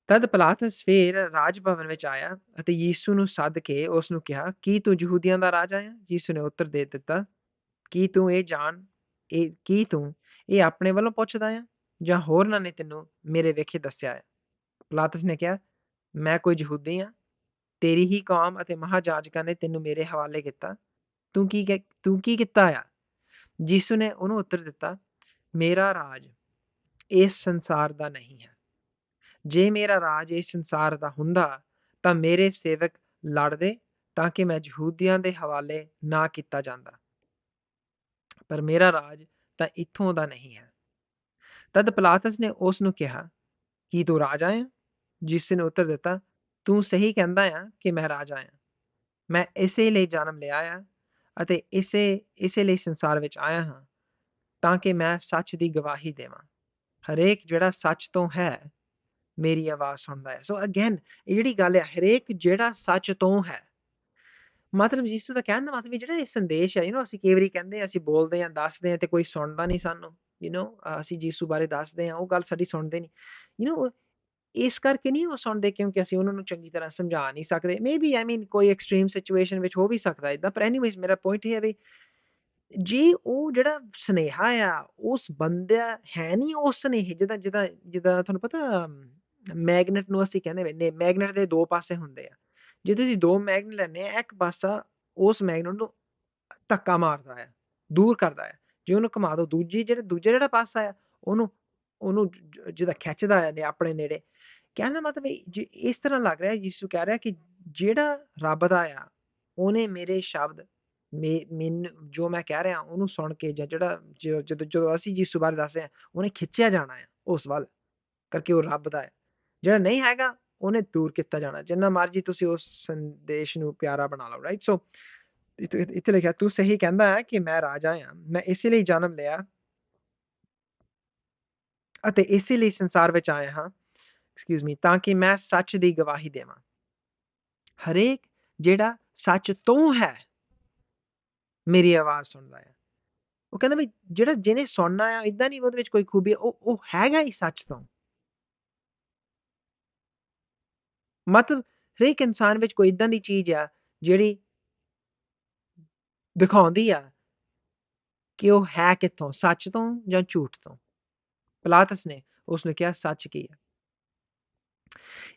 ਤਦ ਪਲਾਤਸ ਫੇਰ ਰਾਜ ਭਵਨ ਵਿੱਚ ਆਇਆ ਅਤੇ ਯੀਸ਼ੂ ਨੂੰ ਸੱਦ ਕੇ ਉਸ ਨੂੰ ਕਿਹਾ, ਕੀ ਤੂੰ ਯਹੂਦੀਆਂ ਦਾ ਰਾਜਾ ਹੈ ਯੀਸ਼ੂ ਨੇ ਉੱਤਰ ਦੇ ਦਿੱਤਾ, ਕੀ ਤੂੰ ਇਹ ਜਾਣ, ਇਹ ਕੀ ਤੂੰ ਇਹ ਆਪਣੇ ਵੱਲੋਂ ਪੁੱਛਦਾ ਹੈ ਜਾਂ ਹੋਰਨਾਂ ਨੇ ਤੈਨੂੰ ਮੇਰੇ ਵੇਖੇ ਦੱਸਿਆ ਹੈ ਪਲਾਤਸ ਨੇ ਕਿਹਾ, ਮੈਂ ਕੋਈ ਯਹੂਦੀ ਹਾਂ ਤੇਰੀ ਹੀ ਕੌਮ ਅਤੇ ਮਹਾਜਾਜਕਾਂ ਨੇ ਤੈਨੂੰ ਮੇਰੇ ਹਵਾਲੇ ਕੀਤਾ। ਤੂੰ ਕੀ ਕਹਿ- ਤੂੰ ਕੀ ਕੀਤਾ ਆ? ਯੀਸੂ ਨੇ ਉਹਨੂੰ ਉੱਤਰ ਦਿੱਤਾ, ਮੇਰਾ ਰਾਜ ਇਸ ਸੰਸਾਰ ਦਾ ਨਹੀਂ ਹੈ। ਜੇ ਮੇਰਾ ਰਾਜ ਇਸ ਸੰਸਾਰ ਦਾ ਹੁੰਦਾ, ਤਾਂ ਮੇਰੇ ਸੇਵਕ ਲੜਦੇ ਤਾਂ ਕਿ ਮੈਂ ਯਹੂਦੀਆਂ ਦੇ ਹਵਾਲੇ ਨਾ ਕੀਤਾ ਜਾਂਦਾ। ਪਰ ਮੇਰਾ ਰਾਜ ਤਾਂ ਇੱਥੋਂ ਦਾ ਨਹੀਂ ਹੈ। ਤਦ ਪਲਾਤਸ ਨੇ ਉਸ ਨੂੰ ਕਿਹਾ, ਕੀ ਤੂੰ ਰਾਜਾ ਹੈ ਜਿਸ ਨੇ ਉੱਤਰ ਦਿੱਤਾ, ਤੂੰ ਸਹੀ ਕਹਿੰਦਾ ਆ ਕਿ ਮੈਂ ਰਾਜਾ ਆ ਮੈਂ ਇਸੇ ਲਈ ਜਨਮ ਲਿਆ ਆ ਅਤੇ ਇਸੇ ਇਸੇ ਲਈ ਸੰਸਾਰ ਵਿੱਚ ਆਇਆ ਹਾਂ ਤਾਂ ਕਿ ਮੈਂ ਸੱਚ ਦੀ ਗਵਾਹੀ ਦੇਵਾਂ। ਹਰੇਕ ਜਿਹੜਾ ਸੱਚ ਤੋਂ ਹੈ ਮੇਰੀ ਆਵਾਜ਼ ਸੁਣਦਾ ਹੈ ਸੋ ਅਗੇਨ ਇਹ ਜਿਹੜੀ ਗੱਲ ਹੈ ਹਰੇਕ ਜਿਹੜਾ ਸੱਚ ਤੋਂ ਹੈ ਮਤਲਬ ਯਿਸੂ ਦਾ ਕਹਿਣ ਦਾ ਮਤਲਬ ਵੀ ਜਿਹੜਾ ਇਹ ਸੰਦੇਸ਼ ਹੈ ਯੂ نو ਅਸੀਂ ਕਈ ਵਾਰੀ ਕਹਿੰਦੇ ਹਾਂ ਅਸੀਂ ਬੋਲਦੇ ਹਾਂ ਦੱਸਦੇ ਹਾਂ ਤੇ ਕੋਈ ਸੁਣਦਾ ਨਹੀਂ ਸਾਨੂੰ ਯੂ نو ਅਸੀਂ ਯਿਸੂ ਬਾਰੇ ਦੱਸਦੇ ਹਾਂ ਉਹ ਗੱਲ ਸਾਡੀ ਸੁਣਦੇ ਨਹੀਂ ਯੂ نو ਇਸ ਕਰਕੇ ਨਹੀਂ ਉਹ ਸੁਣਦੇ ਕਿਉਂਕਿ ਅਸੀਂ ਉਹਨਾਂ ਨੂੰ ਚੰਗੀ ਤਰ੍ਹਾਂ ਸਮਝਾ ਨਹੀਂ ਸਕਦੇ ਮੇਬੀ ਆਈ ਮੀਨ ਕੋਈ ਐਕਸਟ੍ਰੀਮ ਸਿਚੁਏਸ਼ਨ ਵਿੱਚ ਹੋ ਵੀ ਸਕਦਾ ਇਦਾਂ ਪਰ ਐਨੀਵੇਜ਼ ਮੇਰਾ ਪੁਆਇੰਟ ਇਹ ਹੈ ਵੀ ਜੇ ਉਹ ਜਿਹੜਾ ਸੁਨੇਹਾ ਆ ਉਸ ਬੰਦਾ ਹੈ ਨਹੀਂ ਉਸ ਸੁਨੇਹੇ ਜਿਹਦਾ ਜਿਹਦਾ ਜਿਹਦਾ ਤੁਹਾਨੂੰ ਪਤਾ ਮੈਗਨੇਟ ਨੂੰ ਅਸੀਂ ਕਹਿੰਦੇ ਨੇ ਮੈਗਨੇਟ ਦੇ ਦੋ ਪਾਸੇ ਹੁੰਦੇ ਆ। ਜੇ ਤੁਸੀਂ ਦੋ ਮੈਗਨੇਟ ਲੈਣੇ ਆ, ਇੱਕ ਪਾਸਾ ਉਸ ਮੈਗਨੇਟ ਨੂੰ ਧੱਕਾ ਮਾਰਦਾ ਹੈ ਦੂਰ ਕਰਦਾ ਹੈ ਜੇ ਉਹਨੂੰ ਘੁਮਾ ਦੋ, ਦੂਜੀ ਜਿਹੜਾ, ਦੂਜਾ ਜਿਹੜਾ ਪਾਸਾ ਆ, ਉਹਨੂੰ ਉਹਨੂੰ ਜ- ਜਿਹਦਾ ਖਿੱਚਦਾ ਆ ਨੇ ਆਪਣੇ ਨੇੜੇ, ਕਹਿਣ ਦਾ ਮਤਲਬ ਜੇ ਇਸ ਤਰ੍ਹਾਂ ਲੱਗ ਰਿਹਾ, ਯਿਸੂ ਕਹਿ ਰਿਹਾ ਕਿ ਜਿਹੜਾ ਰੱਬ ਦਾ ਆ, ਉਹਨੇ ਮੇਰੇ ਸ਼ਬਦ ਮੇ- ਮੈਨੂੰ, ਜੋ ਮੈਂ ਕਹਿ ਰਿਹਾ, ਉਹਨੂੰ ਸੁਣ ਕੇ ਜਾਂ ਜਿਹੜਾ ਜ- ਜਦੋਂ ਜਦੋਂ ਅਸੀਂ ਯਿਸੂ ਬਾਰੇ ਦੱਸਦੇ ਹਾਂ ਉਹਨੇ ਖਿੱਚਿਆ ਜਾਣਾ ਆ ਉਸ ਵੱਲ, ਕਰਕੇ ਉਹ ਰੱਬ ਦਾ ਹੈ ਜਿਹੜਾ ਨਹੀਂ ਹੈਗਾ, ਉਹਨੇ ਦੂਰ ਕੀਤਾ ਜਾਣਾ। ਜਿੰਨਾ ਮਰਜ਼ੀ ਤੁਸੀਂ ਉਸ ਸੰਦੇਸ਼ ਨੂੰ ਪਿਆਰਾ ਬਣਾ ਲਓ ਰਾਈਟ ਸੋ ਇੱਥੇ ਲਿਖਿਆ, ਤੂੰ ਸਹੀ ਕਹਿੰਦਾ ਹੈ ਕਿ ਮੈਂ ਰਾਜਾ ਹਾਂ। ਮੈਂ ਇਸੇ ਲਈ ਜਨਮ ਲਿਆ ਅਤੇ ਇਸੇ ਲਈ ਸੰਸਾਰ ਵਿੱਚ ਆਇਆ ਹਾਂ ਐਕਸਕਿਊਜ਼ ਮੀ ਤਾਂ ਕਿ ਮੈਂ ਸੱਚ ਦੀ ਗਵਾਹੀ ਦੇਵਾਂ। ਹਰੇਕ ਜਿਹੜਾ ਸੱਚ ਤੋਂ ਹੈ, ਮੇਰੀ ਆਵਾਜ਼ ਸੁਣਦਾ ਹੈ। ਉਹ ਕਹਿੰਦਾ ਵੀ ਜਿਹੜਾ ਜਿਹਨੇ ਸੁਣਨਾ ਆ ਇਦਾਂ ਨਹੀਂ ਉਹਦੇ ਵਿੱਚ ਕੋਈ ਖੂਬੀ, ਉਹ ਉਹ ਹੈਗਾ ਹੀ ਸੱਚ ਤੋਂ। ਮਤਲਬ ਹਰੇਕ ਇਨਸਾਨ ਵਿੱਚ ਕੋਈ ਇਦਾਂ ਦੀ ਚੀਜ਼ ਆ, ਜਿਹੜੀ ਦਿਖਾਉਂਦੀ ਆ ਕਿ ਉਹ ਹੈ ਕਿੱਥੋਂ, ਸੱਚ ਤੋਂ ਜਾਂ ਝੂਠ ਤੋਂ? ਪਿਲਾਤਸ ਨੇ ਉਸ ਨੂੰ ਕਿਹਾ, ਸੱਚ ਕੀ ਹੈ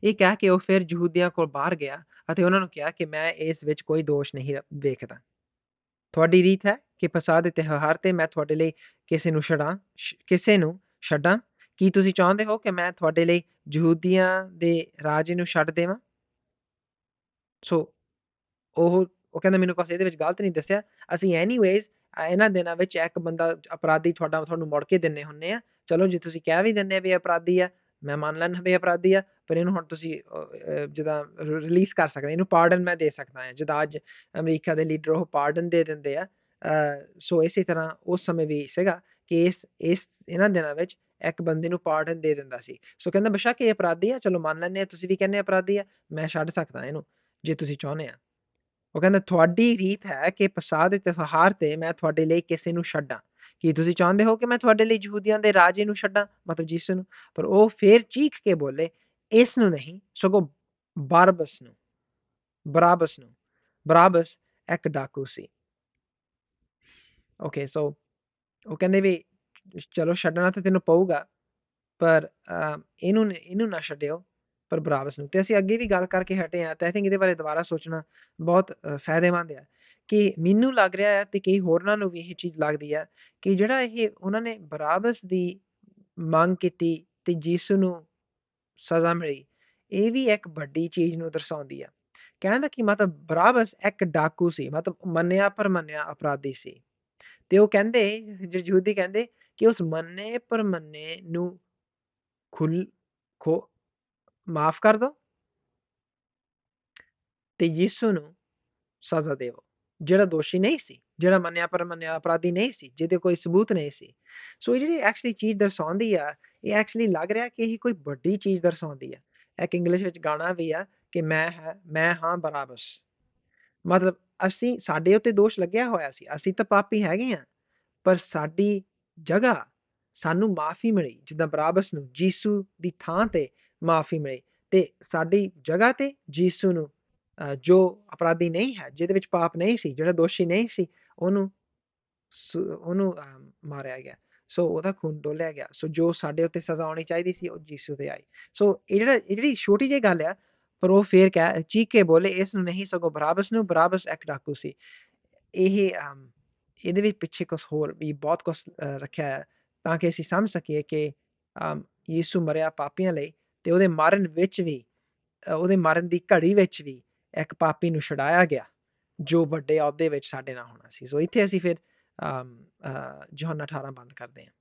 ਇਹ ਕਹਿ ਕੇ ਉਹ ਫਿਰ ਯਹੂਦੀਆਂ ਕੋਲ ਬਾਹਰ ਗਿਆ ਅਤੇ ਉਹਨਾਂ ਨੂੰ ਕਿਹਾ ਕਿ ਮੈਂ ਇਸ ਵਿੱਚ ਕੋਈ ਦੋਸ਼ ਨਹੀਂ ਰ- ਵੇਖਦਾ ਤੁਹਾਡੀ ਰੀਤ ਹੈ ਕਿ ਫਸਾਦ ਦੇ ਤਿਉਹਾਰ ਤੇ ਮੈਂ ਤੁਹਾਡੇ ਲਈ ਕਿਸੇ ਨੂੰ ਛੱਡਾਂ ਕਿਸੇ ਨੂੰ ਛੱਡਾਂ? ਕੀ ਤੁਸੀਂ ਚਾਹੁੰਦੇ ਹੋ ਕਿ ਮੈਂ ਤੁਹਾਡੇ ਲਈ ਯਹੂਦੀਆਂ ਦੇ ਰਾਜ ਨੂੰ ਛੱਡ ਦੇਵਾਂ? ਸੋ ਉਹ ਉਹ ਕਹਿੰਦਾ ਮੈਨੂੰ ਕੁਛ ਇਹਦੇ ਵਿੱਚ ਗਲਤ ਨਹੀਂ ਦੱਸਿਆ। ਅਸੀਂ ਐਨੀਵੇਜ਼ ਇਹਨਾਂ ਦਿਨਾਂ ਵਿੱਚ ਇੱਕ ਬੰਦਾ ਅਪਰਾਧੀ ਤੁਹਾਡਾ ਤੁਹਾਨੂੰ ਮੁੜ ਕੇ ਦਿੰਨੇ ਹੁੰਨੇ ਆ। ਚਲੋ ਜੇ ਤੁਸੀਂ ਕਹਿ ਵੀ ਦਿੰਨੇ ਵੀ ਇਹ ਅਪਰਾਧੀ ਆ ਮੈਂ ਮੰਨ ਲੈਣਾ ਵੀ ਅਪਰਾਧੀ ਆ ਪਰ ਇਹਨੂੰ ਹੁਣ ਤੁਸੀਂ ਅਹ, ਜਿੱਦਾਂ ਰਿਲੀਜ਼ ਕਰ ਸਕਦੇ ਇਹਨੂੰ ਪਾਰਡਨ ਮੈਂ ਦੇ ਸਕਦਾ ਹਾਂ। ਜਿੱਦਾਂ ਅੱਜ ਅਮਰੀਕਾ ਦੇ ਲੀਡਰ ਉਹ ਪਾਰਡਨ ਦੇ ਦਿੰਦੇ ਆ। ਅਹ, ਸੋ ਇਸੇ ਤਰ੍ਹਾਂ ਉਸ ਸਮੇਂ ਵੀ ਸੀਗਾ ਕਿ ਇਸ ਇਸ ਇਹਨਾਂ ਦਿਨਾਂ ਵਿੱਚ ਇੱਕ ਬੰਦੇ ਨੂੰ ਪਾਰਡਨ ਦੇ ਦਿੰਦਾ ਸੀ। ਸੋ ਕਹਿੰਦਾ, ਬੇਸ਼ੱਕ ਇਹ ਅਪਰਾਧੀ ਆ, ਚਲੋ ਮੰਨ ਲੈਂਦੇ ਆ ਤੁਸੀਂ ਵੀ ਕਹਿੰਦੇ ਅਪਰਾਧੀ ਆ, ਮੈਂ ਛੱਡ ਸਕਦਾ ਇਹਨੂੰ, ਜੇ ਤੁਸੀਂ ਚਾਹੁੰਦੇ ਆ। ਉਹ ਕਹਿੰਦਾ, ਤੁਹਾਡੀ ਰੀਤ ਹੈ ਕਿ ਪਸਾਹ ਦੇ ਤਿਉਹਾਰ ਤੇ ਮੈਂ ਤੁਹਾਡੇ ਲਈ ਕਿਸੇ ਨੂੰ ਛੱਡਾਂ। ਕੀ ਤੁਸੀਂ ਚਾਹੁੰਦੇ ਹੋ ਕਿ ਮੈਂ ਤੁਹਾਡੇ ਲਈ ਯਹੂਦੀਆਂ ਦੇ ਰਾਜੇ ਨੂੰ ਛੱਡਾਂ, ਮਤਲਬ ਯਿਸੂ ਨੂੰ? ਪਰ ਉਹ ਫੇਰ ਚੀਖ ਕੇ ਬੋਲੇ, ਇਸ ਨੂੰ ਨਹੀਂ, ਸਗੋਂ ਬਾਰਬਸ ਨੂੰ, ਬਰਾਬਸ ਨੂੰ, ਬਰਾਬਸ ਇੱਕ ਡਾਕੂ ਸੀ। ਓਕੇ ਸੋ ਉਹ ਕਹਿੰਦੇ ਵੀ ਚਲੋ ਛੱਡਣਾ ਤਾਂ ਤੈਨੂੰ ਪਊਗਾ ਪਰ ਅਮ, ਇਹਨੂੰ ਇਹਨੂੰ ਨਾ ਛੱਡਿਓ ਪਰ ਬਰਾਬਸ ਨੂੰ ਤੇ ਅਸੀਂ ਅੱਗੇ ਵੀ ਗੱਲ ਕਰਕੇ ਹਟੇ ਆ ਤੇ ਆਈ ਥਿੰਕ ਇਹਦੇ ਬਾਰੇ ਦੁਬਾਰਾ ਸੋਚਣਾ ਬਹੁਤ ਫਾਇਦੇਮੰਦ ਆ ਕਿ ਮੈਨੂੰ ਲੱਗ ਰਿਹਾ ਹੈ ਤੇ ਕਈ ਹੋਰਨਾਂ ਨੂੰ ਵੀ ਇਹ ਚੀਜ਼ ਲੱਗਦੀ ਆ ਕਿ ਜਿਹੜਾ ਇਹ ਉਹਨਾਂ ਨੇ ਬਰਾਬਸ ਦੀ ਮੰਗ ਕੀਤੀ ਤੇ ਯਿਸੂ ਨੂੰ ਸਜ਼ਾ ਮਿਲੀ ਇਹ ਵੀ ਇੱਕ ਵੱਡੀ ਚੀਜ਼ ਨੂੰ ਦਰਸਾਉਂਦੀ ਹੈ ਕਹਿਣ ਦਾ ਕੀ ਮਤਲਬ ਬਰਾਬਸ ਇੱਕ ਡਾਕੂ ਸੀ ਮਤਲਬ ਮੰਨਿਆ ਪਰ ਮੰਨਿਆ ਅਪਰਾਧੀ ਸੀ। ਤੇ ਉਹ ਕਹਿੰਦੇ ਜੋ ਕਹਿੰਦੇ ਕਿ ਉਸ ਮੰਨੇ ਪਰਮੰਨੇ ਨੂੰ ਖੁੱਲ ਖੋ ਮਾਫ ਕਰ ਦੋ ਤੇ ਯਿਸੂ ਨੂੰ ਸਜ਼ਾ ਦੇਵੋ ਜਿਹੜਾ ਦੋਸ਼ੀ ਨਹੀਂ ਸੀ ਜਿਹੜਾ ਮੰਨਿਆ ਪਰ ਮੰਨਿਆ ਅਪਰਾਧੀ ਨਹੀਂ ਸੀ ਜਿਹਦੇ ਕੋਈ ਸਬੂਤ ਨਹੀਂ ਸੀ ਸੋ ਇਹ ਜਿਹੜੀ ਐਕਚੁਅਲੀ ਚੀਜ਼ ਦਰਸਾਉਂਦੀ ਆ ਇਹ ਐਕਚੁਅਲੀ ਲੱਗ ਰਿਹਾ ਕਿ ਇਹ ਕੋਈ ਵੱਡੀ ਚੀਜ਼ ਦਰਸਾਉਂਦੀ ਆ ਇੱਕ ਇੰਗਲਿਸ਼ ਵਿੱਚ ਗਾਣਾ ਵੀ ਆ ਕਿ ਮੈਂ ਹੈ ਮੈਂ ਹਾਂ ਬਰਾਬਸ ਮਤਲਬ ਅਸੀਂ ਸਾਡੇ ਉੱਤੇ ਦੋਸ਼ ਲੱਗਿਆ ਹੋਇਆ ਸੀ ਅਸੀਂ ਤਾਂ ਪਾਪੀ ਹੈਗੇ ਆ ਪਰ ਸਾਡੀ ਜਗ੍ਹਾ ਸਾਨੂੰ ਮਾਫੀ ਮਿਲੀ ਜਿੱਦਾਂ ਬਰਾਬਸ ਨੂੰ ਯੀਸੂ ਦੀ ਥਾਂ ਤੇ ਮਾਫੀ ਮਿਲੀ ਤੇ ਸਾਡੀ ਜਗ੍ਹਾ ਤੇ ਜੀਸੂ ਨੂੰ ਜੋ ਅਪਰਾਧੀ ਨਹੀਂ ਹੈ ਜਿਹਦੇ ਵਿੱਚ ਪਾਪ ਨਹੀਂ ਸੀ ਜਿਹੜਾ ਦੋਸ਼ੀ ਨਹੀਂ ਸੀ ਉਹਨੂੰ ਉਹਨੂੰ ਅਹ, ਮਾਰਿਆ ਗਿਆ। ਸੋ ਉਹਦਾ ਖੂਨ ਡੋਲਿਆ ਗਿਆ। ਸੋ ਜੋ ਸਾਡੇ ਉੱਤੇ ਸਜ਼ਾ ਆਉਣੀ ਚਾਹੀਦੀ ਸੀ ਉਹ ਜੀਸੂ ਤੇ ਆਈ। ਸੋ ਇਹ ਜਿਹੜਾ ਜਿਹੜੀ ਛੋਟੀ ਜਿਹੀ ਗੱਲ ਆ ਪਰ ਉਹ ਫੇਰ ਕਹਿ ਚੀਕ ਕੇ ਬੋਲੇ ਇਸ ਨੂੰ ਨਹੀਂ ਸਗੋਂ ਬਰਾਬਸ ਨੂੰ ਬਰਾਬਸ ਇੱਕ ਡਾਕੂ ਸੀ। ਇਹ ਇਹਦੇ ਵਿੱਚ ਪਿੱਛੇ ਕੁਛ ਹੋਰ ਵੀ ਬਹੁਤ ਕੁਛ ਰੱਖਿਆ ਹੈ ਤਾਂ ਕਿ ਅਸੀਂ ਸਮਝ ਸਕੀਏ ਕਿ ਯੀਸ਼ੂ ਮਰਿਆ ਪਾਪੀਆਂ ਲਈ ਤੇ ਉਹਦੇ ਮਰਨ ਵਿੱਚ ਵੀ ਉਹਦੇ ਮਰਨ ਦੀ ਘੜੀ ਵਿੱਚ ਵੀ ਇੱਕ ਪਾਪੀ ਨੂੰ ਛਡਾਇਆ ਗਿਆ, ਜੋ ਵੱਡੇ ਅਹੁਦੇ ਵਿੱਚ ਸਾਡੇ ਨਾਲ ਹੋਣਾ ਸੀ। ਸੋ ਇੱਥੇ ਅਸੀਂ ਫਿਰ ਯੋਹੰਨਾ 18 ਬੰਦ ਕਰਦੇ ਹਾਂ।